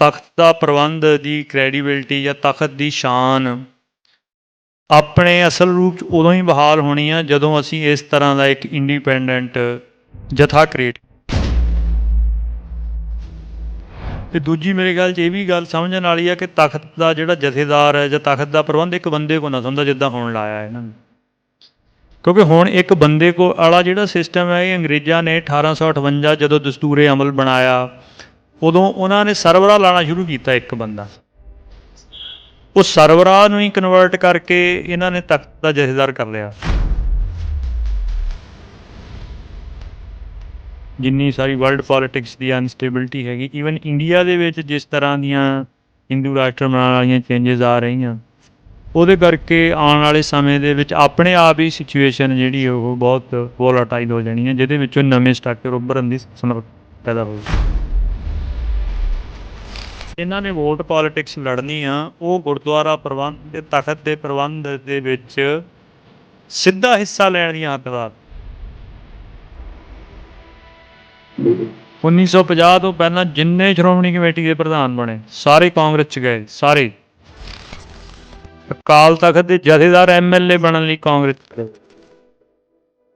ਤਖਤ ਦਾ ਪ੍ਰਬੰਧ ਦੀ ਕ੍ਰੈਡੀਬਿਲਟੀ ਜਾਂ ਤਖਤ ਦੀ ਸ਼ਾਨ ਆਪਣੇ ਅਸਲ ਰੂਪ ਚ ਉਦੋਂ ਹੀ ਬਹਾਲ ਹੋਣੀ ਆ ਜਦੋਂ ਅਸੀਂ ਇਸ ਤਰ੍ਹਾਂ ਦਾ ਇੱਕ ਇੰਡੀਪੈਂਡੈਂਟ ਜਥਾ ਕ੍ਰੀਏਟ ਤੇ ਦੂਜੀ ਮੇਰੇ ਗੱਲ 'ਚ ਇਹ ਵੀ ਗੱਲ ਸਮਝਣ ਵਾਲੀ ਆ ਕਿ ਤਖਤ ਦਾ ਜਿਹੜਾ ਜਥੇਦਾਰ ਹੈ ਜਾਂ ਤਖਤ ਦਾ ਪ੍ਰਬੰਧ ਇੱਕ ਬੰਦੇ ਕੋ ਨਾ ਸਮਝਦਾ ਜਿੱਦਾਂ ਹੁਣ ਲਾਇਆ ਇਹਨਾਂ ਨੇ। ਕਿਉਂਕਿ ਹੁਣ ਇੱਕ ਬੰਦੇ ਕੋ ਵਾਲਾ ਜਿਹੜਾ ਸਿਸਟਮ ਹੈ ਇਹ ਅੰਗਰੇਜ਼ਾਂ ਨੇ 1858 ਜਦੋਂ ਦਸਤੂਰੇ ਅਮਲ ਬਣਾਇਆ ਉਦੋਂ ਉਹਨਾਂ ਨੇ ਸਰਵਰਾ ਲਾਣਾ ਸ਼ੁਰੂ ਕੀਤਾ ਇੱਕ ਬੰਦਾ। ਉਹ ਸਰਵਰਾ ਨੂੰ ਹੀ ਕਨਵਰਟ ਕਰਕੇ ਇਹਨਾਂ ਨੇ ਤਖਤ ਦਾ ਜਥੇਦਾਰ ਕਰ ਲਿਆ। ਜਿੰਨੀ ਸਾਰੀ ਵਰਲਡ ਪੋਲਿਟਿਕਸ ਦੀ ਅਨਸਟੇਬਿਲਿਟੀ ਹੈਗੀ ਈਵਨ ਇੰਡੀਆ ਦੇ ਵਿੱਚ ਜਿਸ ਤਰ੍ਹਾਂ ਦੀਆਂ ਹਿੰਦੂ ਰਾਸ਼ਟਰ ਬਣਾਉਣ ਵਾਲੀਆਂ ਚੇਂਜਸ ਆ ਰਹੀਆਂ, ਉਹਦੇ ਕਰਕੇ ਆਉਣ ਵਾਲੇ ਸਮੇਂ ਦੇ ਵਿੱਚ ਆਪਣੇ ਆਪ ਹੀ ਸਿਚੁਏਸ਼ਨ ਜਿਹੜੀ ਉਹ ਬਹੁਤ ਵੋਲਾਟਾਈਲ ਹੋ ਜਾਣੀ ਹੈ, ਜਿਹਦੇ ਵਿੱਚੋਂ ਨਵੇਂ ਸਟਰਕਚਰ ਉੱਭਰਨ ਦੀ ਸੰਭਵ ਪੈਦਾ ਹੋਊਗੀ ਇਹਨਾਂ ਨੇ ਵੋਟ ਪੋਲਿਟਿਕਸ ਲੜਨੀ ਆ, ਉਹ ਗੁਰਦੁਆਰਾ ਪ੍ਰਬੰਧ ਤੇ ਤਖਤ ਦੇ ਪ੍ਰਬੰਧ ਦੇ ਵਿੱਚ ਸਿੱਧਾ ਹਿੱਸਾ ਲੈਣ ਦੀਆਂ ਹੱਕਦਾਰ 1950 ਤੋਂ ਪਹਿਲਾਂ ਜਿੰਨੇ ਸ਼੍ਰੋਮਣੀ ਕਮੇਟੀ ਦੇ ਪ੍ਰਧਾਨ ਬਣੇ, ਸਾਰੇ ਕਾਂਗਰਸ ਚ ਗਏ, ਸਾਰੇ। ਅਕਾਲ ਤਖਤ ਦੇ ਜਥੇਦਾਰ ਐਮਐਲਏ ਬਣਨ ਲਈ ਕਾਂਗਰਸ ਗਏ।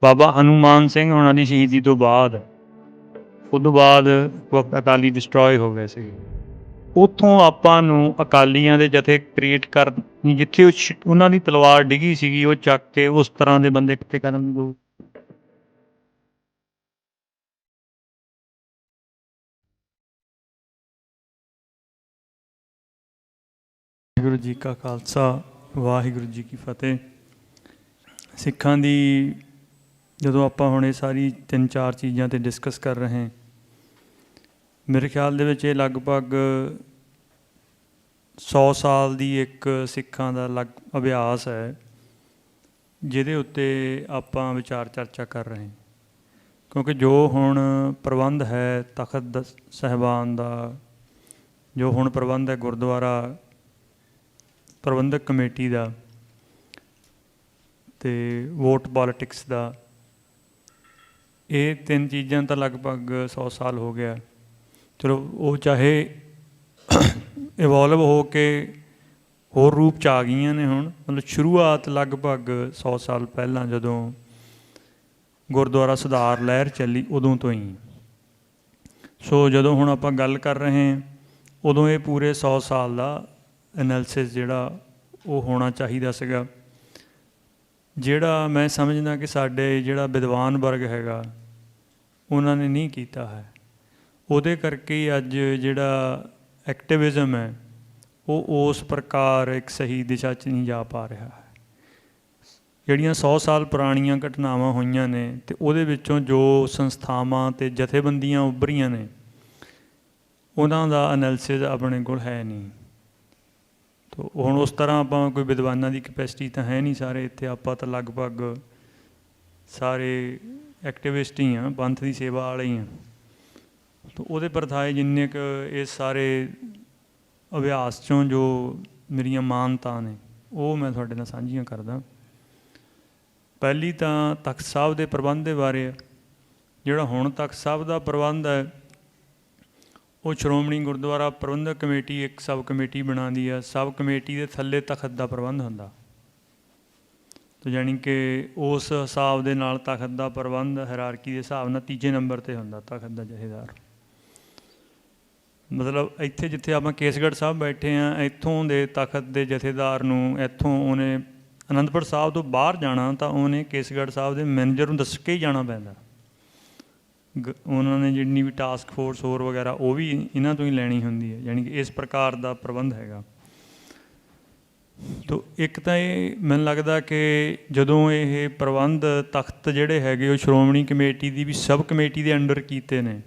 ਬਾਬਾ ਹਨੂਮਾਨ ਸਿੰਘ ਹੋਣਾ ਦੀ ਸ਼ਹੀਦੀ ਤੋਂ ਬਾਅਦ, ਉਸ ਤੋਂ ਬਾਅਦ ਉਹ ਅਕਾਲੀ ਡਿਸਟਰੋਏ ਹੋ ਗਏ ਸੀ ਉਥੋਂ ਆਪਾਂ ਨੂੰ ਅਕਾਲੀਆਂ ਦੇ ਜਥੇ ਕ੍ਰੀਏਟ ਕਰ ਜਿੱਥੇ ਉਹਨਾਂ ਦੀ ਤਲਵਾਰ ਡਿੱਗੀ ਸੀਗੀ, ਉਹ ਚੱਕ ਕੇ ਉਸ ਤਰ੍ਹਾਂ ਦੇ ਬੰਦੇ ਕਿੱਥੇ ਕਰਨ ਨੂੰ ਵਾਹਿਗੁਰੂ ਜੀ ਕਾ ਖਾਲਸਾ, ਵਾਹਿਗੁਰੂ ਜੀ ਕੀ ਫਤਿਹ। ਸਿੱਖਾਂ ਦੀ ਜਦੋਂ ਆਪਾਂ ਹੁਣ ਇਹ ਸਾਰੀ ਤਿੰਨ ਚਾਰ ਚੀਜ਼ਾਂ ਤੇ ਡਿਸਕਸ ਕਰ ਰਹੇ ਹਾਂ ਮੇਰੇ ਖਿਆਲ ਦੇ ਵਿੱਚ ਇਹ ਲਗਭਗ 100 ਸਾਲ ਦੀ ਇੱਕ ਸਿੱਖਾਂ ਦਾ ਲਗ, ਅਭਿਆਸ ਹੈ, ਜਿਹਦੇ ਉੱਤੇ ਆਪਾਂ ਵਿਚਾਰ ਚਰਚਾ ਕਰ ਰਹੇ ਹਾਂ। ਕਿਉਂਕਿ ਜੋ ਹੁਣ ਪ੍ਰਬੰਧ ਹੈ ਤਖਤ ਦ- ਸਾਹਿਬਾਨ ਦਾ, ਜੋ ਹੁਣ ਪ੍ਰਬੰਧ ਹੈ ਗੁਰਦੁਆਰਾ ਪ੍ਰਬੰਧਕ ਕਮੇਟੀ ਦਾ ਤੇ ਵੋਟ ਪੋਲਿਟਿਕਸ ਦਾ, ਇਹ ਤਿੰਨ ਚੀਜ਼ਾਂ ਤਾਂ ਲਗਭਗ 100 ਸਾਲ ਹੋ ਗਿਆ। ਚਲੋ, ਉਹ ਚਾਹੇ ਇਵੋਲਵ ਹੋ ਕੇ ਹੋਰ ਰੂਪ ਚ ਆ ਗਈਆਂ ਨੇ ਹੁਣ। ਮਤਲਬ ਸ਼ੁਰੂਆਤ ਲਗਭਗ 100 ਸਾਲ ਪਹਿਲਾਂ ਜਦੋਂ ਗੁਰਦੁਆਰਾ ਸੁਧਾਰ ਲਹਿਰ ਚੱਲੀ, ਉਦੋਂ ਤੋਂ ਹੀ। ਸੋ ਜਦੋਂ ਹੁਣ ਆਪਾਂ ਗੱਲ ਕਰ ਰਹੇ ਹਾਂ, ਉਦੋਂ ਇਹ ਪੂਰੇ 100 ਸਾਲ ਦਾ ਐਨਾਲਿਸਿਸ ਜਿਹੜਾ ਉਹ ਹੋਣਾ ਚਾਹੀਦਾ ਸੀਗਾ। ਜਿਹੜਾ ਮੈਂ ਸਮਝਦਾ ਕਿ ਸਾਡੇ ਜਿਹੜਾ ਵਿਦਵਾਨ ਵਰਗ ਹੈਗਾ, ਉਹਨਾਂ ਨੇ ਨਹੀਂ ਕੀਤਾ ਹੈ। ਉਹਦੇ ਕਰਕੇ ਹੀ ਅੱਜ ਜਿਹੜਾ ਐਕਟਿਵਿਜ਼ਮ ਹੈ, ਉਹ ਉਸ ਪ੍ਰਕਾਰ ਇੱਕ ਸਹੀ ਦਿਸ਼ਾ 'ਚ ਨਹੀਂ ਜਾ ਪਾ ਰਿਹਾ ਹੈ। ਜਿਹੜੀਆਂ 100 ਸਾਲ ਪੁਰਾਣੀਆਂ ਘਟਨਾਵਾਂ ਹੋਈਆਂ ਨੇ ਤੇ ਉਹਦੇ ਵਿੱਚੋਂ ਜੋ ਸੰਸਥਾਵਾਂ ਤੇ ਜਥੇਬੰਦੀਆਂ ਉੱਭਰੀਆਂ ਨੇ, ਉਹਨਾਂ ਦਾ ਐਨਾਲਿਸਿਸ ਆਪਣੇ ਕੋਲ ਹੈ ਨਹੀਂ। ਤੋ ਹੁਣ ਉਸ ਤਰ੍ਹਾਂ ਆਪਾਂ ਕੋਈ ਵਿਦਵਾਨਾਂ ਦੀ ਕੈਪੈਸਿਟੀ ਤਾਂ ਹੈ ਨਹੀਂ ਸਾਰੇ, ਇੱਥੇ ਆਪਾਂ ਤਾਂ ਲਗਭਗ ਸਾਰੇ ਐਕਟਿਵਿਸਟ ਹੀ ਆ ਪੰਥ ਦੀ ਸੇਵਾ ਵਾਲੇ ਹੀ ਆ ਉਹਦੇ ਪਰਥਾਏ ਜਿੰਨੇ ਕ ਇਹ ਸਾਰੇ ਅਭਿਆਸ ਚੋਂ ਜੋ ਮੇਰੀਆਂ ਮਾਨਤਾ ਨੇ, ਉਹ ਮੈਂ ਤੁਹਾਡੇ ਨਾਲ ਸਾਂਝੀਆਂ ਕਰਦਾ। ਪਹਿਲੀ ਤਾਂ ਤਖਤ ਸਾਹਿਬ ਦੇ ਪ੍ਰਬੰਧ ਦੇ ਬਾਰੇ ਜਿਹੜਾ ਹੁਣ ਤਖਤ ਸਾਹਿਬ ਦਾ ਪ੍ਰਬੰਧ ਹੈ, ਉਹ ਸ਼੍ਰੋਮਣੀ ਗੁਰਦੁਆਰਾ ਪ੍ਰਬੰਧਕ ਕਮੇਟੀ ਇੱਕ ਸਬ ਕਮੇਟੀ ਬਣਾਉਂਦੀ ਆ। ਸਬ ਕਮੇਟੀ ਦੇ ਥੱਲੇ ਤਖਤ ਦਾ ਪ੍ਰਬੰਧ ਹੁੰਦਾ। ਤੇ ਯਾਨੀ ਕਿ ਉਸ ਹਿਸਾਬ ਦੇ ਨਾਲ ਤਖਤ ਦਾ ਪ੍ਰਬੰਧ ਹਾਇਰਾਰਕੀ ਦੇ ਹਿਸਾਬ ਨਾਲ ਤੀਜੇ ਨੰਬਰ ਤੇ ਹੁੰਦਾ, ਤਖਤ ਦਾ ਜਥੇਦਾਰ ਮਤਲਬ ਇੱਥੇ ਜਿੱਥੇ ਆਪਾਂ ਕੇਸਗੜ੍ਹ ਸਾਹਿਬ ਬੈਠੇ ਆ ਇੱਥੋਂ ਦੇ ਤਖਤ ਦੇ ਜਥੇਦਾਰ ਨੂੰ, ਇੱਥੋਂ ਉਹਨੇ ਅਨੰਦਪੁਰ ਸਾਹਿਬ ਤੋਂ ਬਾਹਰ ਜਾਣਾ ਤਾਂ ਉਹਨੇ ਕੇਸਗੜ੍ਹ ਸਾਹਿਬ ਦੇ ਮੈਨੇਜਰ ਨੂੰ ਦੱਸ ਕੇ ਹੀ ਜਾਣਾ ਪੈਂਦਾ। ਗ- ਉਹਨਾਂ ਨੇ ਜਿੰਨੀ ਵੀ ਟਾਸਕ ਫੋਰਸ ਹੋਰ ਵਗੈਰਾ, ਉਹ ਵੀ ਇਹਨਾਂ ਤੋਂ ਹੀ ਲੈਣੀ ਹੁੰਦੀ ਹੈ, ਯਾਨੀ ਕਿ ਇਸ ਪ੍ਰਕਾਰ ਦਾ ਪ੍ਰਬੰਧ ਹੈਗਾ। ਤੋ ਇੱਕ ਤਾਂ ਇਹ ਮੈਨੂੰ ਲੱਗਦਾ ਕਿ ਜਦੋਂ ਇਹ ਪ੍ਰਬੰਧ ਤਖਤ ਜਿਹੜੇ ਹੈਗੇ, ਉਹ ਸ਼੍ਰੋਮਣੀ ਕਮੇਟੀ ਦੀ ਵੀ ਸਬ ਕਮੇਟੀ ਦੇ ਅੰਡਰ ਕੀਤੇ ਨੇ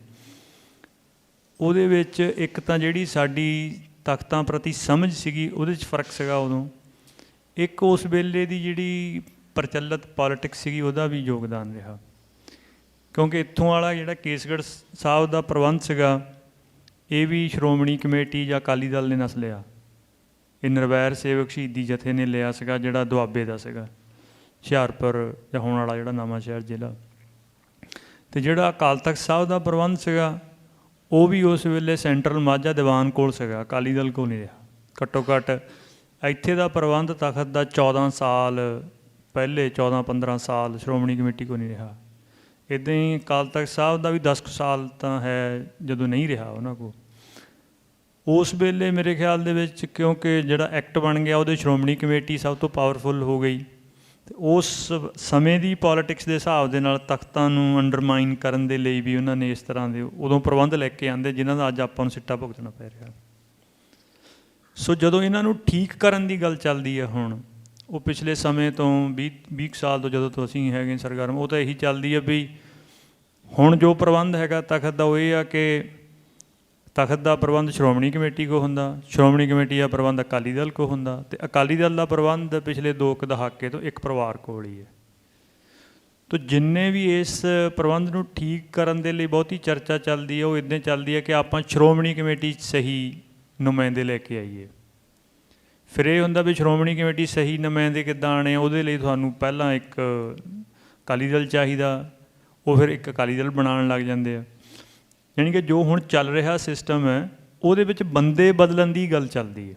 ਉਹਦੇ ਵਿੱਚ ਇੱਕ ਤਾਂ ਜਿਹੜੀ ਸਾਡੀ ਤਖਤਾਂ ਪ੍ਰਤੀ ਸਮਝ ਸੀਗੀ, ਉਹਦੇ 'ਚ ਫ਼ਰਕ ਸੀਗਾ ਉਦੋਂ। ਇੱਕ ਉਸ ਵੇਲੇ ਦੀ ਜਿਹੜੀ ਪ੍ਰਚਲਿਤ ਪੋਲਿਟਿਕਸ ਸੀਗੀ, ਉਹਦਾ ਵੀ ਯੋਗਦਾਨ ਰਿਹਾ। ਕਿਉਂਕਿ ਇੱਥੋਂ ਵਾਲਾ ਜਿਹੜਾ ਕੇਸਗੜ੍ਹ ਸਾਹਿਬ ਦਾ ਪ੍ਰਬੰਧ ਸੀਗਾ, ਇਹ ਵੀ ਸ਼੍ਰੋਮਣੀ ਕਮੇਟੀ ਜਾਂ ਅਕਾਲੀ ਦਲ ਨੇ ਨਸ ਲਿਆ। ਇਹ ਨਿਰਵੈਰ ਸੇਵਕ ਸ਼ਹੀਦੀ ਜਥੇ ਨੇ ਲਿਆ ਸੀਗਾ, ਜਿਹੜਾ ਦੁਆਬੇ ਦਾ ਸੀਗਾ। ਹੁਸ਼ਿਆਰਪੁਰ ਜਾਂ ਹੁਣ ਵਾਲਾ ਜਿਹੜਾ ਨਵਾਂ ਸ਼ਹਿਰ ਜ਼ਿਲ੍ਹਾ। ਤੇ ਜਿਹੜਾ ਅਕਾਲ ਤਖਤ ਸਾਹਿਬ ਦਾ ਪ੍ਰਬੰਧ ਸੀਗਾ ਉਹ ਵੀ ਉਸ ਵੇਲੇ ਸੈਂਟਰਲ ਮਾਝਾ ਦੀਵਾਨ ਕੋਲ ਸੀਗਾ, ਅਕਾਲੀ ਦਲ ਕੋਲ ਨਹੀਂ ਰਿਹਾ। ਘੱਟੋ ਘੱਟ ਇੱਥੇ ਦਾ ਪ੍ਰਬੰਧ ਤਖਤ ਦਾ 14 ਸਾਲ ਪਹਿਲੇ 14 15 ਸਾਲ ਸ਼੍ਰੋਮਣੀ ਕਮੇਟੀ ਕੋ ਨਹੀਂ ਰਿਹਾ। ਇਦਾਂ ਹੀ ਅਕਾਲ ਤਖਤ ਸਾਹਿਬ ਦਾ ਵੀ 10 ਕੁ ਸਾਲ ਤਾਂ ਹੈ ਜਦੋਂ ਨਹੀਂ ਰਿਹਾ ਉਹਨਾਂ ਕੋ ਉਸ ਵੇਲੇ ਮੇਰੇ ਖਿਆਲ ਦੇ ਵਿੱਚ ਕਿਉਂਕਿ ਜਿਹੜਾ ਐਕਟ ਬਣ ਗਿਆ, ਉਹਦੇ ਸ਼੍ਰੋਮਣੀ ਕਮੇਟੀ ਸਭ ਤੋਂ ਪਾਵਰਫੁਲ ਹੋ ਗਈ। ਤੇ ਉਸ ਸਮੇਂ ਦੀ ਪੋਲਿਟਿਕਸ ਦੇ ਹਿਸਾਬ ਦੇ ਨਾਲ ਤਖਤਾਂ ਨੂੰ ਅੰਡਰਮਾਈਨ ਕਰਨ ਦੇ ਲਈ ਵੀ ਉਹਨਾਂ ਨੇ ਇਸ ਤਰ੍ਹਾਂ ਦੇ ਉਦੋਂ ਪ੍ਰਬੰਧ ਲੈ ਕੇ ਆਂਦੇ ਜਿਨ੍ਹਾਂ ਦਾ ਅੱਜ ਆਪਾਂ ਨੂੰ ਸਿੱਟਾ ਭੁਗਤਣਾ ਪੈ ਰਿਹਾ। ਸੋ ਜਦੋਂ ਇਹਨਾਂ ਨੂੰ ਠੀਕ ਕਰਨ ਦੀ ਗੱਲ ਚੱਲਦੀ ਹੈ ਹੁਣ, ਉਹ ਪਿਛਲੇ ਸਮੇਂ ਤੋਂ 20 20 ਕੁ ਸਾਲ ਤੋਂ ਜਦੋਂ ਤੋਂ ਅਸੀਂ ਹੈਗੇ ਸਰਗਰਮ, ਉਹ ਤਾਂ ਇਹੀ ਚੱਲਦੀ ਹੈ ਵੀ ਹੁਣ ਜੋ ਪ੍ਰਬੰਧ ਹੈਗਾ ਤਖਤ ਦਾ ਉਹ ਇਹ ਆ ਕਿ ਤਖਤ ਦਾ ਪ੍ਰਬੰਧ ਸ਼੍ਰੋਮਣੀ ਕਮੇਟੀ ਕੋ ਹੁੰਦਾ, ਸ਼੍ਰੋਮਣੀ ਕਮੇਟੀ ਦਾ ਪ੍ਰਬੰਧ ਅਕਾਲੀ ਦਲ ਕੋ ਹੁੰਦਾ ਤੇ ਅਕਾਲੀ ਦਲ ਦਾ ਪ੍ਰਬੰਧ ਪਿਛਲੇ ਦੋ ਕੁ ਦਹਾਕੇ ਤੋਂ ਇੱਕ ਪਰਿਵਾਰ ਕੋਲ ਹੀ ਹੈ। ਤੋ ਜਿੰਨੇ ਵੀ ਇਸ ਪ੍ਰਬੰਧ ਨੂੰ ਠੀਕ ਕਰਨ ਦੇ ਲਈ ਬਹੁਤੀ ਚਰਚਾ ਚੱਲਦੀ ਹੈ, ਉਹ ਇਦਾਂ ਚੱਲਦੀ ਹੈ ਕਿ ਆਪਾਂ ਸ਼੍ਰੋਮਣੀ ਕਮੇਟੀ ਸਹੀ ਨੁਮਾਇੰਦੇ ਲੈ ਕੇ ਆਈਏ। ਫਿਰ ਇਹ ਹੁੰਦਾ ਵੀ ਸ਼੍ਰੋਮਣੀ ਕਮੇਟੀ ਸਹੀ ਨੁਮਾਇੰਦੇ ਕਿੱਦਾਂ ਆਣੇ ਉਹਦੇ ਲਈ ਤੁਹਾਨੂੰ ਪਹਿਲਾਂ ਇੱਕ ਅਕਾਲੀ ਦਲ ਚਾਹੀਦਾ, ਉਹ ਫਿਰ ਇੱਕ ਅਕਾਲੀ ਦਲ ਬਣਾਉਣ ਲੱਗ ਜਾਂਦੇ ਆ। ਯਾਨੀ ਕਿ ਜੋ ਹੁਣ ਚੱਲ ਰਿਹਾ ਸਿਸਟਮ ਹੈ, ਉਹਦੇ ਵਿੱਚ ਬੰਦੇ ਬਦਲਣ ਦੀ ਗੱਲ ਚੱਲਦੀ ਹੈ।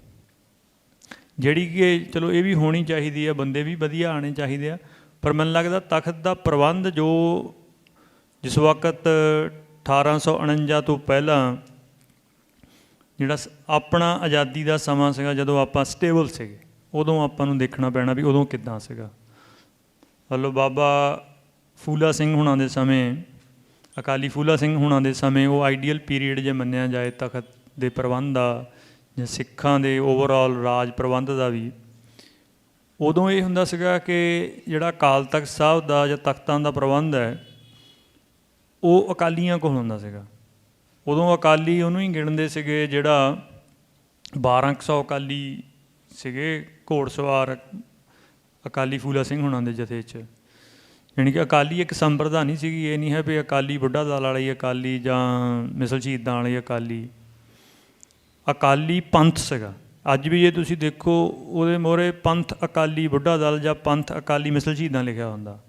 ਜਿਹੜੀ ਕਿ ਚਲੋ ਇਹ ਵੀ ਹੋਣੀ ਚਾਹੀਦੀ ਹੈ, ਬੰਦੇ ਵੀ ਵਧੀਆ ਆਣੇ ਚਾਹੀਦੇ ਆ, ਪਰ ਮੈਨੂੰ ਲੱਗਦਾ ਤਖਤ ਦਾ ਪ੍ਰਬੰਧ ਜੋ ਜਿਸ ਵਕਤ 1849 ਤੋਂ ਪਹਿਲਾਂ ਜਿਹੜਾ ਸ- ਆਪਣਾ ਆਜ਼ਾਦੀ ਦਾ ਸਮਾਂ ਸੀਗਾ, ਜਦੋਂ ਆਪਾਂ ਸਟੇਬਲ ਸੀਗੇ, ਉਦੋਂ ਆਪਾਂ ਨੂੰ ਦੇਖਣਾ ਪੈਣਾ ਵੀ ਉਦੋਂ ਕਿੱਦਾਂ ਸੀਗਾ। ਹਲੋ ਬਾਬਾ ਫੂਲਾ ਸਿੰਘ ਹੁਣਾਂ ਦੇ ਸਮੇਂ ਅਕਾਲੀ ਫੂਲਾ ਸਿੰਘ ਹੁਣਾਂ ਦੇ ਸਮੇਂ ਉਹ ਆਈਡੀਅਲ ਪੀਰੀਅਡ ਜੇ ਮੰਨਿਆ ਜਾਏ, ਤਖਤ ਦੇ ਪ੍ਰਬੰਧ ਦਾ ਜਾਂ ਸਿੱਖਾਂ ਦੇ ਓਵਰਆਲ ਰਾਜ ਪ੍ਰਬੰਧ ਦਾ ਵੀ, ਉਦੋਂ ਇਹ ਹੁੰਦਾ ਸੀਗਾ ਕਿ ਜਿਹੜਾ ਅਕਾਲ ਤਖਤ ਸਾਹਿਬ ਦਾ ਜਾਂ ਤਖਤਾਂ ਦਾ ਪ੍ਰਬੰਧ ਹੈ, ਉਹ ਅਕਾਲੀਆਂ ਕੋਲ ਹੁੰਦਾ ਸੀਗਾ। ਉਦੋਂ ਅਕਾਲੀ ਉਹਨੂੰ ਹੀ ਗਿਣਦੇ ਸੀਗੇ ਜਿਹੜਾ 1200 ਅਕਾਲੀ ਸੀਗੇ, ਘੋੜਸਵਾਰ ਅਕਾਲੀ ਫੂਲਾ ਸਿੰਘ ਹੁਣਾਂ ਦੇ ਜਥੇ 'ਚ। ਯਾਨੀ ਕਿ ਅਕਾਲੀ ਇੱਕ ਸੰਪਰਦਾ ਨਹੀਂ ਸੀਗੀ, ਇਹ ਨਹੀਂ ਹੈ ਵੀ ਅਕਾਲੀ ਬੁੱਢਾ ਦਲ ਵਾਲੀ ਅਕਾਲੀ ਜਾਂ ਮਿਸਲ ਸ਼ਹੀਦਾਂ ਵਾਲੀ ਅਕਾਲੀ। ਅਕਾਲੀ ਪੰਥ ਸੀਗਾ। ਅੱਜ ਵੀ ਜੇ ਤੁਸੀਂ ਦੇਖੋ, ਉਹਦੇ ਮੋਹਰੇ ਪੰਥ ਅਕਾਲੀ ਬੁੱਢਾ ਦਲ ਜਾਂ ਪੰਥ ਅਕਾਲੀ ਮਿਸਲ ਸ਼ਹੀਦਾਂ ਲਿਖਿਆ ਹੁੰਦਾ।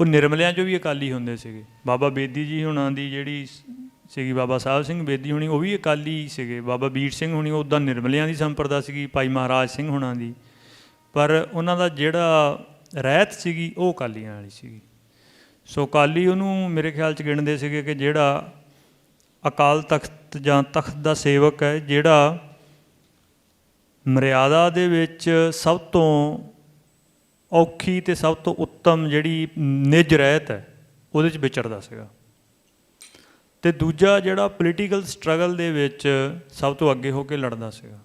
ਉਹ ਨਿਰਮਲਿਆਂ 'ਚੋਂ ਵੀ ਅਕਾਲੀ ਹੁੰਦੇ ਸੀਗੇ। ਬਾਬਾ ਬੇਦੀ ਜੀ ਹੁਣਾਂ ਦੀ ਜਿਹੜੀ ਸੀਗੀ ਬਾਬਾ ਸਾਹਿਬ ਸਿੰਘ ਬੇਦੀ ਹੁਣੀ, ਉਹ ਵੀ ਅਕਾਲੀ ਸੀਗੇ। ਬਾਬਾ ਵੀਰ ਸਿੰਘ ਹੁਣੀ ਉੱਦਾਂ ਨਿਰਮਲਿਆਂ ਦੀ ਸੰਪਰਦਾ ਸੀਗੀ, ਭਾਈ ਮਹਾਰਾਜ ਸਿੰਘ ਹੁਣਾਂ ਦੀ। ਪਰ ਉਹਨਾਂ ਦਾ ਜਿਹੜਾ ਰਹਿਤ ਸੀਗੀ, ਉਹ ਅਕਾਲੀਆਂ ਵਾਲੀ ਸੀਗੀ। ਸੋ ਅਕਾਲੀ ਉਹਨੂੰ ਮੇਰੇ ਖਿਆਲ 'ਚ ਗਿਣਦੇ ਸੀਗੇ ਕਿ ਜਿਹੜਾ ਅਕਾਲ ਤਖਤ ਜਾਂ ਤਖਤ ਦਾ ਸੇਵਕ ਹੈ, ਜਿਹੜਾ ਮਰਿਆਦਾ ਦੇ ਵਿੱਚ ਸਭ ਤੋਂ ਔਖੀ ਤੇ ਸਭ ਤੋਂ ਉੱਤਮ ਜਿਹੜੀ ਨਿਜ ਰਹਿਤ ਹੈ, ਉਹਦੇ 'ਚ ਵਿਚਰਦਾ ਸੀਗਾ। ਤੇ ਦੂਜਾ ਜਿਹੜਾ ਪੋਲੀਟੀਕਲ ਸਟਰਗਲ ਦੇ ਵਿੱਚ ਸਭ ਤੋਂ ਅੱਗੇ ਹੋ ਕੇ ਲੜਦਾ ਸੀਗਾ।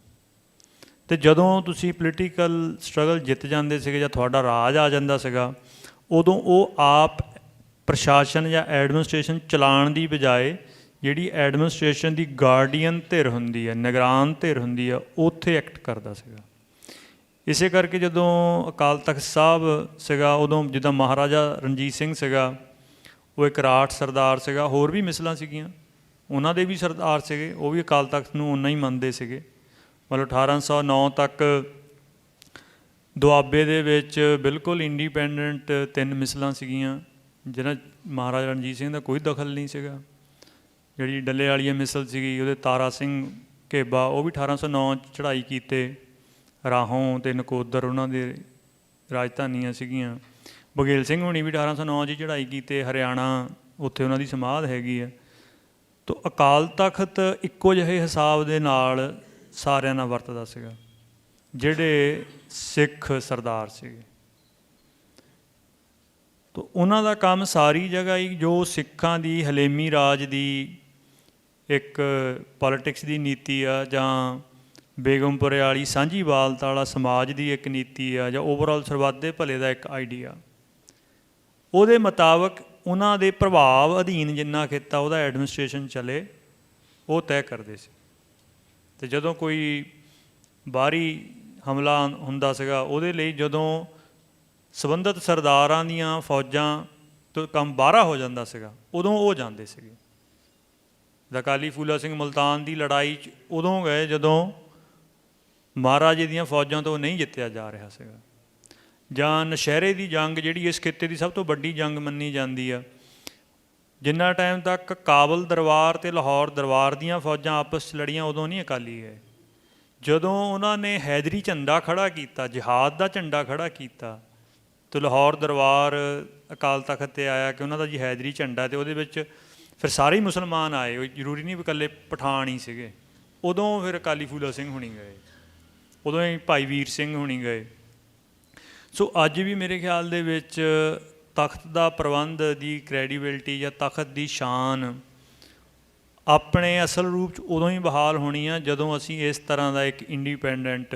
ਤੇ ਜਦੋਂ ਤੁਸੀਂ ਪੋਲੀਟੀਕਲ ਸਟਰਗਲ ਜਿੱਤ ਜਾਂਦੇ ਸੀਗੇ ਜਾਂ ਤੁਹਾਡਾ ਰਾਜ ਆ ਜਾਂਦਾ ਸੀਗਾ, ਉਦੋਂ ਉਹ ਆਪ ਪ੍ਰਸ਼ਾਸਨ ਜਾਂ ਐਡਮਿਨਿਸਟ੍ਰੇਸ਼ਨ ਚਲਾਉਣ ਦੀ ਬਜਾਏ ਜਿਹੜੀ ਐਡਮਿਨਿਸਟ੍ਰੇਸ਼ਨ ਦੀ ਗਾਰਡੀਅਨ ਧਿਰ ਹੁੰਦੀ ਹੈ, ਨਿਗਰਾਨ ਧਿਰ ਹੁੰਦੀ ਹੈ, ਉੱਥੇ ਐਕਟ ਕਰਦਾ ਸੀਗਾ। ਇਸੇ ਕਰਕੇ ਜਦੋਂ ਅਕਾਲ ਤਖਤ ਸਾਹਿਬ ਸੀਗਾ, ਉਦੋਂ ਜਿੱਦਾਂ ਮਹਾਰਾਜਾ ਰਣਜੀਤ ਸਿੰਘ ਸੀਗਾ, ਉਹ ਇੱਕ ਰਾਠ ਸਰਦਾਰ ਸੀਗਾ, ਹੋਰ ਵੀ ਮਿਸਲਾਂ ਸੀਗੀਆਂ। ਉਹਨਾਂ ਦੇ ਵੀ ਸਰਦਾਰ ਸੀਗੇ, ਉਹ ਵੀ ਅਕਾਲ ਤਖਤ ਨੂੰ ਉਨਾ ਹੀ ਮੰਨਦੇ ਸੀਗੇ। ਮਤਲਬ 1809 ਤੱਕ ਦੁਆਬੇ ਦੇ ਵਿੱਚ ਬਿਲਕੁਲ ਇੰਡੀਪੈਂਡੈਂਟ ਤਿੰਨ ਮਿਸਲਾਂ ਸੀਗੀਆਂ, ਜਿਹਨਾਂ ਮਹਾਰਾਜਾ ਰਣਜੀਤ ਸਿੰਘ ਦਾ ਕੋਈ ਦਖਲ ਨਹੀਂ ਸੀਗਾ। ਜਿਹੜੀ ਡੱਲੇ ਵਾਲੀ ਮਿਸਲ ਸੀਗੀ, ਉਹਦੇ ਤਾਰਾ ਸਿੰਘ ਘੇਬਾ, ਉਹ ਵੀ 1809 ਚ ਚੜ੍ਹਾਈ ਕੀਤੇ। ਰਾਹੋਂ ਤੇ ਨਕੋਦਰ ਉਹਨਾਂ ਦੇ ਰਾਜਧਾਨੀਆਂ ਸੀਗੀਆਂ। ਬਗੇਲ ਸਿੰਘ ਹੁਣੀ ਵੀ 1809 ਚ ਚੜ੍ਹਾਈ ਕੀਤੇ, ਹਰਿਆਣਾ ਉੱਥੇ ਉਹਨਾਂ ਦੀ ਸਮਾਧ ਹੈਗੀ ਆ। ਤੋ ਅਕਾਲ ਤਖਤ ਇੱਕੋ ਜਿਹੇ ਹਿਸਾਬ ਦੇ ਨਾਲ ਸਾਰਿਆਂ ਨਾਲ ਵਰਤਦਾ ਸੀਗਾ। ਜਿਹੜੇ ਸਿੱਖ ਸਰਦਾਰ ਸੀਗੇ। ਤੋ ਉਹਨਾਂ ਦਾ ਕੰਮ ਸਾਰੀ ਜਗ੍ਹਾ ਹੀ ਜੋ ਸਿੱਖਾਂ ਦੀ, ਹਲੇਮੀ ਰਾਜ ਦੀ ਇੱਕ ਪੋਲਿਟਿਕਸ ਦੀ ਨੀਤੀ ਆ ਜਾਂ ਬੇਗਮਪੁਰੇ ਵਾਲੀ ਸਾਂਝੀ ਸਾਂਝੀਵਾਲਤਾ ਵਾਲਾ ਸਮਾਜ ਦੀ ਇੱਕ ਨੀਤੀ ਆ ਜਾਂ ਓਵਰਆਲ ਸਰਬੱਤ ਦੇ ਭਲੇ ਦਾ ਇੱਕ ਆਈਡੀਆ ਉਹਦੇ ਮੁਤਾਬਕ ਉਹਨਾਂ ਦੇ ਪ੍ਰਭਾਵ ਅਧੀਨ ਜਿੰਨਾ ਖੇਤਾ ਉਹਦਾ ਐਡਮਿਨਿਸਟ੍ਰੇਸ਼ਨ ਚੱਲੇ, ਉਹ ਤੈਅ ਕਰਦੇ ਸੀ। ਤੇ ਜਦੋਂ ਕੋਈ ਬਾਹਰੀ ਹਮਲਾ ਹੁੰਦਾ ਸੀਗਾ, ਉਹਦੇ ਲਈ ਜਦੋਂ ਸਬੰਧਤ ਸਰਦਾਰਾਂ ਦੀਆਂ ਫੌਜਾਂ ਤੋਂ ਕੰਮ ਬਾਹਰਾ ਹੋ ਜਾਂਦਾ ਸੀਗਾ, ਉਦੋਂ ਉਹ ਜਾਂਦੇ ਸੀਗੇ। ਦਕਾਲੀ ਫੂਲਾ ਸਿੰਘ ਮਲਤਾਨ ਦੀ ਲੜਾਈ 'ਚ ਉਦੋਂ ਗਏ ਜਦੋਂ ਮਹਾਰਾਜੇ ਦੀਆਂ ਫੌਜਾਂ ਤੋਂ ਨਹੀਂ ਜਿੱਤਿਆ ਜਾ ਰਿਹਾ ਸੀਗਾ। ਜਾਂ ਨਸ਼ਹਿਰੇ ਦੀ ਜੰਗ ਜਿਹੜੀ ਇਸ ਖਿੱਤੇ ਦੀ ਸਭ ਤੋਂ ਵੱਡੀ ਜੰਗ ਮੰਨੀ ਜਾਂਦੀ ਆ ਜਿੰਨਾ ਟਾਈਮ ਤੱਕ ਕਾਬਲ ਦਰਬਾਰ ਤੇ ਲਾਹੌਰ ਦਰਬਾਰ ਦੀਆਂ ਫੌਜਾਂ ਆਪਸ 'ਚ ਲੜੀਆਂ, ਉਦੋਂ ਨਹੀਂ ਅਕਾਲੀ ਗਏ ਜਦੋਂ ਉਹਨਾਂ ਨੇ ਹੈਦਰੀ ਝੰਡਾ ਖੜਾ ਕੀਤਾ, ਜਿਹਾਦ ਦਾ ਝੰਡਾ ਖੜਾ ਕੀਤਾ, ਤੇ ਲਾਹੌਰ ਦਰਬਾਰ ਅਕਾਲ ਤਖਤ ਤੇ ਆਇਆ ਕਿ ਉਹਨਾਂ ਦਾ ਜੀ ਹੈਦਰੀ ਝੰਡਾ ਤੇ ਉਹਦੇ ਵਿੱਚ ਫਿਰ ਸਾਰੇ ਹੀ ਮੁਸਲਮਾਨ ਆਏ। ਜ਼ਰੂਰੀ ਨਹੀਂ ਵੀ ਇਕੱਲੇ ਪਠਾਨ ਹੀ ਸੀਗੇ। ਉਦੋਂ ਫਿਰ ਅਕਾਲੀ ਫੂਲਾ ਸਿੰਘ ਹੁਣੀ ਗਏ। ਉਦੋਂ ਹੀ ਭਾਈ ਵੀਰ ਸਿੰਘ ਹੁਣੀ ਗਏ। ਸੋ ਅੱਜ ਵੀ ਮੇਰੇ ਖਿਆਲ ਦੇ ਵਿੱਚ ਤਖਤ ਦਾ ਪ੍ਰਬੰਧ ਦੀ ਕ੍ਰੈਡੀਬਿਲਟੀ ਜਾਂ ਤਖਤ ਦੀ ਸ਼ਾਨ ਆਪਣੇ ਅਸਲ ਰੂਪ ਚ ਉਦੋਂ ਹੀ ਬਹਾਲ ਹੋਣੀ ਆ ਜਦੋਂ ਅਸੀਂ ਇਸ ਤਰ੍ਹਾਂ ਦਾ ਇੱਕ ਇੰਡੀਪੈਂਡੈਂਟ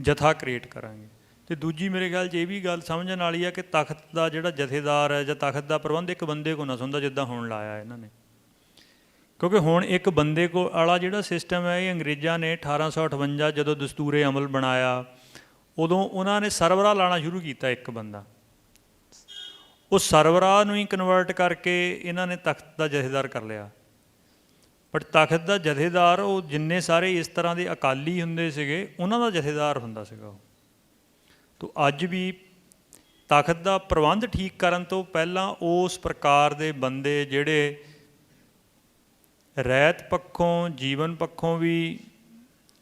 ਜਥਾ ਕ੍ਰੀਏਟ ਕਰਾਂਗੇ। ਤੇ ਦੂਜੀ ਮੇਰੇ ਖਿਆਲ 'ਚ ਇਹ ਵੀ ਗੱਲ ਸਮਝਣ ਵਾਲੀ ਆ ਕਿ ਤਖਤ ਦਾ ਜਿਹੜਾ ਜਥੇਦਾਰ ਹੈ ਜਾਂ ਤਖਤ ਦਾ ਪ੍ਰਬੰਧ ਇੱਕ ਬੰਦੇ ਕੋ ਨਾ ਸੁਣਦਾ ਜਿੱਦਾਂ ਹੁਣ ਲਾਇਆ ਇਹਨਾਂ ਨੇ। ਕਿਉਂਕਿ ਹੁਣ ਇੱਕ ਬੰਦੇ ਕੋ ਵਾਲਾ ਜਿਹੜਾ ਸਿਸਟਮ ਹੈ, ਇਹ ਅੰਗਰੇਜ਼ਾਂ ਨੇ 1858 ਜਦੋਂ ਦਸਤੂਰੇ ਅਮਲ ਬਣਾਇਆ, ਉਦੋਂ ਉਹਨਾਂ ਨੇ ਸਰਵਰਾ ਲਾਣਾ ਸ਼ੁਰੂ ਕੀਤਾ ਇੱਕ ਬੰਦਾ। ਉਹ ਸਰਵਰਾ ਨੂੰ ਹੀ ਕਨਵਰਟ ਕਰਕੇ ਇਹਨਾਂ ਨੇ ਤਖਤ ਦਾ ਜਥੇਦਾਰ ਕਰ ਲਿਆ। ਪਰ ਤਖਤ ਦਾ ਜਥੇਦਾਰ ਉਹ ਜਿੰਨੇ ਸਾਰੇ ਇਸ ਤਰ੍ਹਾਂ ਦੇ ਅਕਾਲੀ ਹੁੰਦੇ ਸੀਗੇ, ਉਹਨਾਂ ਦਾ ਜਥੇਦਾਰ ਹੁੰਦਾ ਸੀਗਾ ਉਹ। ਤੋ ਅੱਜ ਵੀ ਤਖਤ ਦਾ ਪ੍ਰਬੰਧ ਠੀਕ ਕਰਨ ਤੋਂ ਪਹਿਲਾਂ ਉਸ ਪ੍ਰਕਾਰ ਦੇ ਬੰਦੇ ਜਿਹੜੇ ਰਹਿਤ ਪੱਖੋਂ, ਜੀਵਨ ਪੱਖੋਂ ਵੀ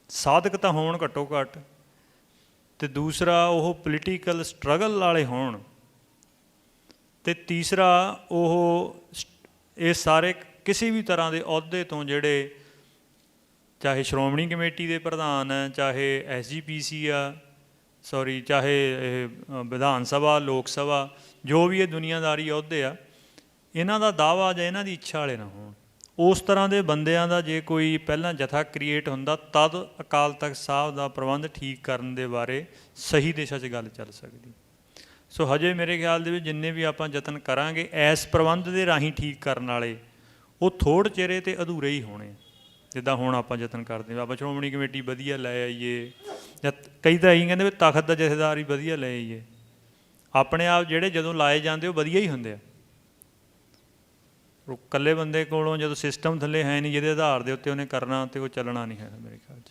ਸਾਧਕ ਤਾਂ ਹੋਣ ਘੱਟੋ ਘੱਟ, ਤੇ ਦੂਸਰਾ ਉਹ ਪੋਲੀਟੀਕਲ ਸਟਰਗਲ ਵਾਲੇ ਹੋਣ ਤੇ ਤੀਸਰਾ ਉਹ ਸ- ਇਹ ਸਾਰੇ ਕਿਸੇ ਵੀ ਤਰ੍ਹਾਂ ਦੇ ਅਹੁਦੇ ਤੋਂ ਜਿਹੜੇ ਚਾਹੇ ਸ਼੍ਰੋਮਣੀ ਕਮੇਟੀ ਦੇ ਪ੍ਰਧਾਨ ਹੈ, ਚਾਹੇ ਐਸਜੀਪੀਸੀ ਆ ਸੌਰੀ ਚਾਹੇ ਇਹ ਵਿਧਾਨ ਸਭਾ, ਲੋਕ ਸਭਾ, ਜੋ ਵੀ ਇਹ ਦੁਨੀਆਦਾਰੀ ਅਹੁਦੇ ਆ, ਇਹਨਾਂ ਦਾ ਦਾਵਾ ਜਾਂ ਇਹਨਾਂ ਦੀ ਇੱਛਾ ਵਾਲੇ ਨਾ ਹੋਣ। ਉਸ ਤਰ੍ਹਾਂ ਦੇ ਬੰਦਿਆਂ ਦਾ ਜੇ ਕੋਈ ਪਹਿਲਾਂ ਜਥਾ ਕ੍ਰੀਏਟ ਹੁੰਦਾ, ਤਦ ਅਕਾਲ ਤਖਤ ਸਾਹਿਬ ਦਾ ਪ੍ਰਬੰਧ ਠੀਕ ਕਰਨ ਦੇ ਬਾਰੇ ਸਹੀ ਦਿਸ਼ਾ 'ਚ ਗੱਲ ਚੱਲ ਸਕਦੀ। ਸੋ ਹਜੇ ਮੇਰੇ ਖਿਆਲ ਦੇ ਵਿੱਚ ਜਿੰਨੇ ਵੀ ਆਪਾਂ ਯਤਨ ਕਰਾਂਗੇ ਐਸ ਪ੍ਰਬੰਧ ਦੇ ਰਾਹੀਂ ਠੀਕ ਕਰਨ ਵਾਲੇ, ਉਹ ਥੋੜ ਚਿਹਰੇ ਤੇ ਅਧੂਰੇ ਹੀ ਹੋਣੇ। ਆ। ਜਿੱਦਾਂ ਹੁਣ ਆਪਾਂ ਯਤਨ ਕਰਦੇ ਆਪਾਂ ਸ਼੍ਰੋਮਣੀ ਕਮੇਟੀ ਵਧੀਆ ਲੈ ਆਈਏ, ਜਾਂ ਕਈ ਤਾਂ ਇਹੀ ਕਹਿੰਦੇ ਵੀ ਤਖਤ ਦਾ ਜਥੇਦਾਰ ਹੀ ਵਧੀਆ ਲੈ ਆਈਏ। ਆਪਣੇ ਆਪ ਜਿਹੜੇ ਜਦੋਂ ਲਾਏ ਜਾਂਦੇ, ਉਹ ਵਧੀਆ ਹੀ ਹੁੰਦੇ ਆ। ਉਹ ਇਕੱਲੇ ਬੰਦੇ ਕੋਲੋਂ ਜਦੋਂ ਸਿਸਟਮ ਥੱਲੇ ਹੈ ਨਹੀਂ, ਜਿਹਦੇ ਆਧਾਰ ਦੇ ਉੱਤੇ ਉਹਨੇ ਕਰਨਾ ਤੇ ਉਹ ਚੱਲਣਾ ਨਹੀਂ ਹੈ ਮੇਰੇ ਖਿਆਲ 'ਚ।